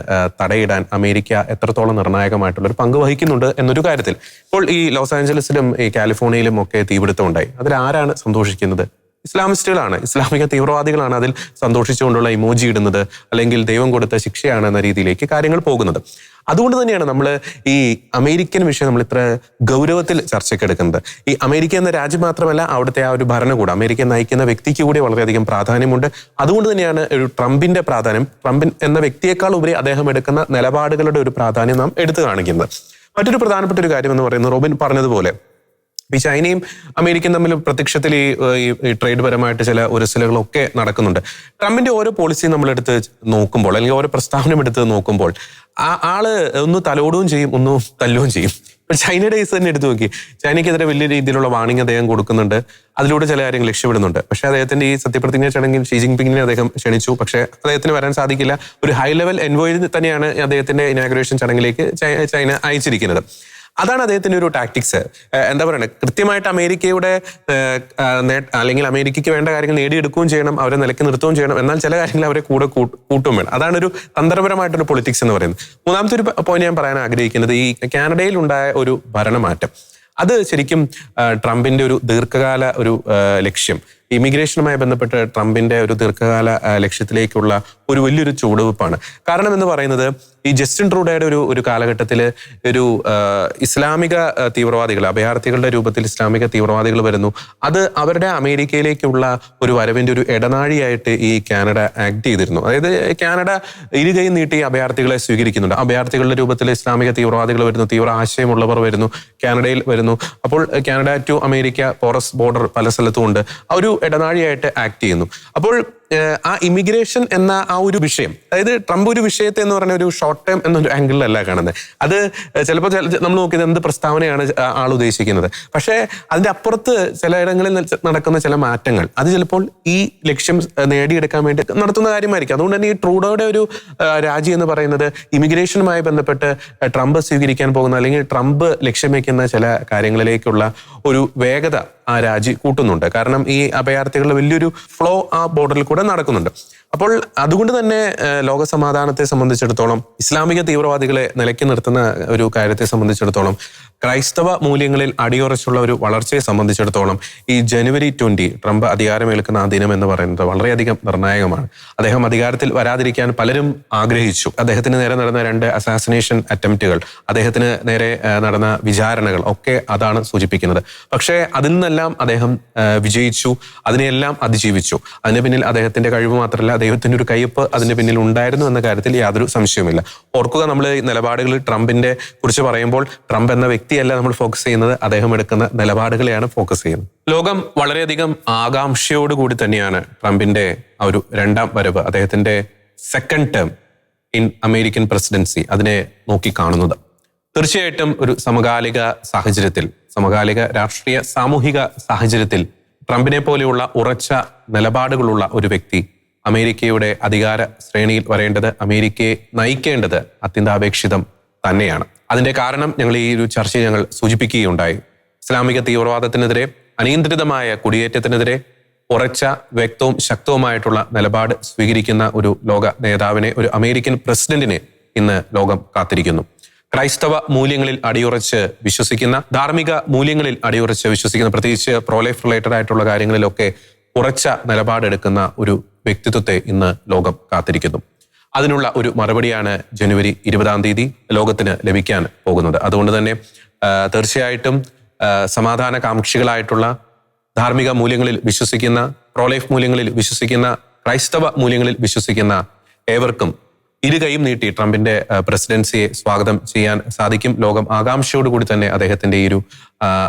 Speaker 1: തടയിടാൻ അമേരിക്ക എത്രത്തോളം നിർണായകമായിട്ടുള്ള ഒരു പങ്ക് വഹിക്കുന്നുണ്ട് എന്നൊരു കാര്യത്തിൽ. ഇപ്പോൾ ഈ ലോസ് ആഞ്ചലസിലും ഈ കാലിഫോർണിയയിലും ഒക്കെ തീപിടുത്തം ഉണ്ടായി. അതിൽ ആരാണ് സന്തോഷിക്കുന്നത്? ഇസ്ലാമിസ്റ്റുകളാണ്. ഇസ്ലാമിക തീവ്രവാദികളാണ് അതിൽ സന്തോഷിച്ചുകൊണ്ടുള്ള ഇമോജി ഇടുന്നത് അല്ലെങ്കിൽ ദൈവം കൊടുത്ത ശിക്ഷയാണ് എന്ന രീതിയിലേക്ക് കാര്യങ്ങൾ പോകുന്നത്. അതുകൊണ്ട് തന്നെയാണ് നമ്മൾ ഈ അമേരിക്കൻ വിഷയം നമ്മൾ ഇത്ര ഗൗരവത്തിൽ ചർച്ചയ്ക്ക് എടുക്കുന്നത്. ഈ അമേരിക്ക എന്ന രാജ്യം മാത്രമല്ല അവിടുത്തെ ആ ഒരു ഭരണകൂടം അമേരിക്ക നയിക്കുന്ന വ്യക്തിക്ക് കൂടി വളരെയധികം പ്രാധാന്യമുണ്ട്. അതുകൊണ്ട് തന്നെയാണ് ഒരു ട്രംപിന്റെ പ്രാധാന്യം. ട്രംപിൻ എന്ന വ്യക്തിയേക്കാൾ ഉപരി അദ്ദേഹം എടുക്കുന്ന നിലപാടുകളുടെ ഒരു പ്രാധാന്യം നാം എടുത്തു കാണിക്കുന്നത്. മറ്റൊരു പ്രധാനപ്പെട്ട ഒരു കാര്യം എന്ന് പറയുന്നത് റോബിൻ പറഞ്ഞതുപോലെ ഈ ചൈനയും അമേരിക്കയും തമ്മിൽ പ്രത്യക്ഷത്തിൽ ഈ ട്രേഡ് പരമായിട്ട് ചില ഉരസലുകളൊക്കെ നടക്കുന്നുണ്ട്. ട്രംപിന്റെ ഓരോ പോളിസിയും നമ്മൾ എടുത്ത് നോക്കുമ്പോൾ അല്ലെങ്കിൽ ഓരോ പ്രസ്താവന എടുത്ത് നോക്കുമ്പോൾ ആ ആൾ ഒന്ന് തലോടുകയും ചെയ്യും ഒന്ന് തല്ലുകയും ചെയ്യും. ഇപ്പൊ ചൈനയുടെ കേസ് തന്നെ എടുത്തു നോക്കി. ചൈനയ്ക്കെതിരെ വലിയ രീതിയിലുള്ള വാണിംഗ് അദ്ദേഹം കൊടുക്കുന്നുണ്ട്. അതിലൂടെ ചില കാര്യങ്ങൾ ലക്ഷ്യപ്പെടുന്നുണ്ട് പക്ഷേ അദ്ദേഹത്തിന്റെ ഈ സത്യപ്രതിജ്ഞ ചടങ്ങിൽ ഷീ ജിൻപിങ്ങിനെ അദ്ദേഹം ക്ഷണിച്ചു. പക്ഷേ അദ്ദേഹത്തിന് വരാൻ സാധിക്കില്ല. ഒരു ഹൈ ലെവൽ എൻവോയിൽ തന്നെയാണ് അദ്ദേഹത്തിന്റെ ഇനാഗ്രേഷൻ ചടങ്ങിലേക്ക് ചൈന അയച്ചിരിക്കുന്നത്. അതാണ് അദ്ദേഹത്തിന്റെ ഒരു ടാക്ടിക്സ് എന്താ പറയുക കൃത്യമായിട്ട് അമേരിക്കയുടെ അല്ലെങ്കിൽ അമേരിക്കയ്ക്ക് വേണ്ട കാര്യങ്ങൾ നേടിയെടുക്കുകയും ചെയ്യണം അവരെ നിലയ്ക്ക് നിർത്തുകയും ചെയ്യണം എന്നാൽ ചില കാര്യങ്ങൾ അവരെ കൂടെ കൂട്ടും വേണം. അതാണ് ഒരു തന്ത്രപരമായിട്ടൊരു പൊളിറ്റിക്സ് എന്ന് പറയുന്നത്. മൂന്നാമത്തെ ഒരു പോയിന്റ് ഞാൻ പറയാൻ ആഗ്രഹിക്കുന്നത് ഈ കാനഡയിൽ ഉണ്ടായ ഒരു ഭരണമാറ്റം. അത് ശരിക്കും ട്രംപിന്റെ ഒരു ദീർഘകാല ഒരു ലക്ഷ്യം. ഇമിഗ്രേഷനുമായി ബന്ധപ്പെട്ട് ട്രംപിന്റെ ഒരു ദീർഘകാല ലക്ഷ്യത്തിലേക്കുള്ള ഒരു വലിയൊരു ചുവടുവെപ്പാണ്. കാരണം എന്ന് പറയുന്നത് ഈ ജസ്റ്റിൻ ട്രൂഡയുടെ ഒരു ഒരു കാലഘട്ടത്തിൽ ഒരു ഇസ്ലാമിക തീവ്രവാദികൾ അഭയാർത്ഥികളുടെ രൂപത്തിൽ ഇസ്ലാമിക തീവ്രവാദികൾ വരുന്നു. അത് അവരുടെ അമേരിക്കയിലേക്കുള്ള ഒരു വരവിന്റെ ഒരു ഇടനാഴിയായിട്ട് ഈ കാനഡ ആക്ട് ചെയ്തിരുന്നു. അതായത് കാനഡ ഇരുകൈ നീട്ടി അഭയാർത്ഥികളെ സ്വീകരിക്കുന്നുണ്ട്. അഭയാർത്ഥികളുടെ രൂപത്തിൽ ഇസ്ലാമിക തീവ്രവാദികൾ വരുന്നു തീവ്ര ആശയമുള്ളവർ വരുന്നു കാനഡയിൽ വരുന്നു. അപ്പോൾ Canada to America porous border പല സ്ഥലത്തും ഉണ്ട് ഒരു ഇടനാഴിയായിട്ട് ആക്ട് ചെയ്യുന്നു. അപ്പോൾ ആ ഇമിഗ്രേഷൻ എന്ന ആ ഒരു വിഷയം അതായത് ട്രംപ് ഒരു വിഷയത്തെ എന്ന് പറഞ്ഞ ഒരു ഷോർട്ട് ടേം എന്നൊരു ആംഗിളിലല്ല കാണുന്നത് അത് ചിലപ്പോൾ നമ്മൾ നോക്കിയത് എന്ത് പ്രസ്താവനയാണ് ആൾ ഉദ്ദേശിക്കുന്നത്. പക്ഷേ അതിന്റെ അപ്പുറത്ത് ചിലയിടങ്ങളിൽ നടക്കുന്ന ചില മാറ്റങ്ങൾ അത് ചിലപ്പോൾ ഈ ലക്ഷ്യം നേടിയെടുക്കാൻ വേണ്ടി നടത്തുന്ന കാര്യമായിരിക്കും. അതുകൊണ്ട് തന്നെ ഈ ട്രൂഡോയുടെ ഒരു രാജി എന്ന് പറയുന്നത് ഇമിഗ്രേഷനുമായി ബന്ധപ്പെട്ട് ട്രംപ് സ്വീകരിക്കാൻ പോകുന്ന അല്ലെങ്കിൽ ട്രംപ് ലക്ഷ്യം വയ്ക്കുന്ന ചില കാര്യങ്ങളിലേക്കുള്ള ഒരു വേഗത ആ രാജി കൂട്ടുന്നുണ്ട്. കാരണം ഈ അഭയാർത്ഥികളുടെ വലിയൊരു ഫ്ലോ ആ ബോർഡറിൽ നടക്കുന്നുണ്ട്. അപ്പോൾ അതുകൊണ്ട് തന്നെ ലോകസമാധാനത്തെ ലോക സമാധാനത്തെ സംബന്ധിച്ചിടത്തോളം ഇസ്ലാമിക തീവ്രവാദികളെ നിലയ്ക്ക് നിർത്തുന്ന ഒരു കാര്യത്തെ സംബന്ധിച്ചിടത്തോളം ക്രൈസ്തവ മൂല്യങ്ങളിൽ അടിയുറച്ചുള്ള ഒരു വളർച്ചയെ സംബന്ധിച്ചിടത്തോളം ഈ ജനുവരി ട്വന്റി ട്രംപ് അധികാരമേൽക്കുന്ന ആ ദിനം എന്ന് പറയുന്നത് വളരെയധികം നിർണായകമാണ്. അദ്ദേഹം അധികാരത്തിൽ വരാതിരിക്കാൻ പലരും ആഗ്രഹിച്ചു. അദ്ദേഹത്തിന് നേരെ നടന്ന രണ്ട് അസാസിനേഷൻ അറ്റംപ്റ്റുകൾ അദ്ദേഹത്തിന് നേരെ നടന്ന വിചാരണകൾ ഒക്കെ അതാണ് സൂചിപ്പിക്കുന്നത്. പക്ഷേ അതിൽ നിന്നെല്ലാം അദ്ദേഹം വിജയിച്ചു അതിനെയെല്ലാം അതിജീവിച്ചു. അതിന് പിന്നിൽ അദ്ദേഹത്തിന്റെ കഴിവ് മാത്രമല്ല ദൈവത്തിന്റെ ഒരു കയ്യൊപ്പ് അതിന് പിന്നിൽ ഉണ്ടായിരുന്നു എന്ന കാര്യത്തിൽ യാതൊരു സംശയവുമില്ല. ഓർക്കുക നമ്മൾ നിലപാടുകൾ ട്രംപിന്റെ കുറിച്ച് പറയുമ്പോൾ ട്രംപ് എന്ന വ്യക്തിയല്ല നമ്മൾ ഫോക്കസ് ചെയ്യുന്നത്. അദ്ദേഹം എടുക്കുന്ന നിലപാടുകളെയാണ് ഫോക്കസ് ചെയ്യുന്നത്. ലോകം വളരെയധികം ആകാംക്ഷയോടുകൂടി തന്നെയാണ് ട്രംപിന്റെ ആ ഒരു രണ്ടാം വരവ് അദ്ദേഹത്തിന്റെ second term in American presidency അതിനെ നോക്കി കാണുന്നത് തീർച്ചയായിട്ടും ഒരു സമകാലിക സാഹചര്യത്തിൽ സമകാലിക രാഷ്ട്രീയ സാമൂഹിക സാഹചര്യത്തിൽ ട്രംപിനെ പോലെയുള്ള ഉറച്ച നിലപാടുകളുള്ള ഒരു വ്യക്തി അമേരിക്കയുടെ അധികാര ശ്രേണിയിൽ വരേണ്ടത് അമേരിക്കയെ നയിക്കേണ്ടത് അത്യന്താപേക്ഷിതം തന്നെയാണ്. അതിന്റെ കാരണം ഞങ്ങൾ ഈ ഒരു ചർച്ചയിൽ ഞങ്ങൾ സൂചിപ്പിക്കുകയുണ്ടായി. ഇസ്ലാമിക തീവ്രവാദത്തിനെതിരെ അനിയന്ത്രിതമായ കുടിയേറ്റത്തിനെതിരെ ഉറച്ച വ്യക്തവും ശക്തവുമായിട്ടുള്ള നിലപാട് സ്വീകരിക്കുന്ന ഒരു ലോക നേതാവിനെ ഒരു അമേരിക്കൻ പ്രസിഡന്റിനെ ഇന്ന് ലോകം കാത്തിരിക്കുന്നു. ക്രൈസ്തവ മൂല്യങ്ങളിൽ അടിയുറച്ച് വിശ്വസിക്കുന്ന ധാർമ്മിക മൂല്യങ്ങളിൽ അടിയുറച്ച് വിശ്വസിക്കുന്ന പ്രത്യേകിച്ച് പ്രോലൈഫ് റിലേറ്റഡ് ആയിട്ടുള്ള കാര്യങ്ങളിലൊക്കെ ഉറച്ച നിലപാടെടുക്കുന്ന ഒരു വ്യക്തിത്വത്തെ ഇന്ന് ലോകം കാത്തിരിക്കുന്നു. അതിനുള്ള ഒരു മറുപടിയാണ് ജനുവരി ഇരുപതാം തീയതി ലോകത്തിന് ലഭിക്കാൻ പോകുന്നത്. അതുകൊണ്ട് തന്നെ തീർച്ചയായിട്ടും സമാധാന കാംക്ഷികളായിട്ടുള്ള ധാർമ്മിക മൂല്യങ്ങളിൽ വിശ്വസിക്കുന്ന പ്രോലൈഫ് മൂല്യങ്ങളിൽ വിശ്വസിക്കുന്ന ക്രൈസ്തവ മൂല്യങ്ങളിൽ വിശ്വസിക്കുന്ന ഏവർക്കും ഇരു കൈയും നീട്ടി ട്രംപിന്റെ പ്രസിഡൻസിയെ സ്വാഗതം ചെയ്യാൻ സാധിക്കും. ലോകം ആകാംക്ഷയോടുകൂടി തന്നെ അദ്ദേഹത്തിന്റെ ഈ ഒരു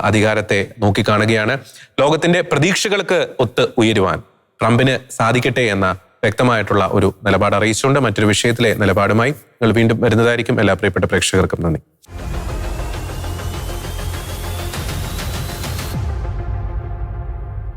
Speaker 1: അധികാരത്തെ നോക്കിക്കാണുകയാണ്. ലോകത്തിന്റെ പ്രതീക്ഷകൾക്ക് ഒത്ത് ഉയരുവാൻ ട്രംപിന് സാധിക്കട്ടെ എന്ന വ്യക്തമായിട്ടുള്ള ഒരു നിലപാട് അറിയിച്ചുകൊണ്ട് മറ്റൊരു വിഷയത്തിലെ നിലപാടുമായി നിങ്ങൾ വീണ്ടും വരുന്നതായിരിക്കും. എല്ലാ പ്രിയപ്പെട്ട പ്രേക്ഷകർക്കും നന്ദി.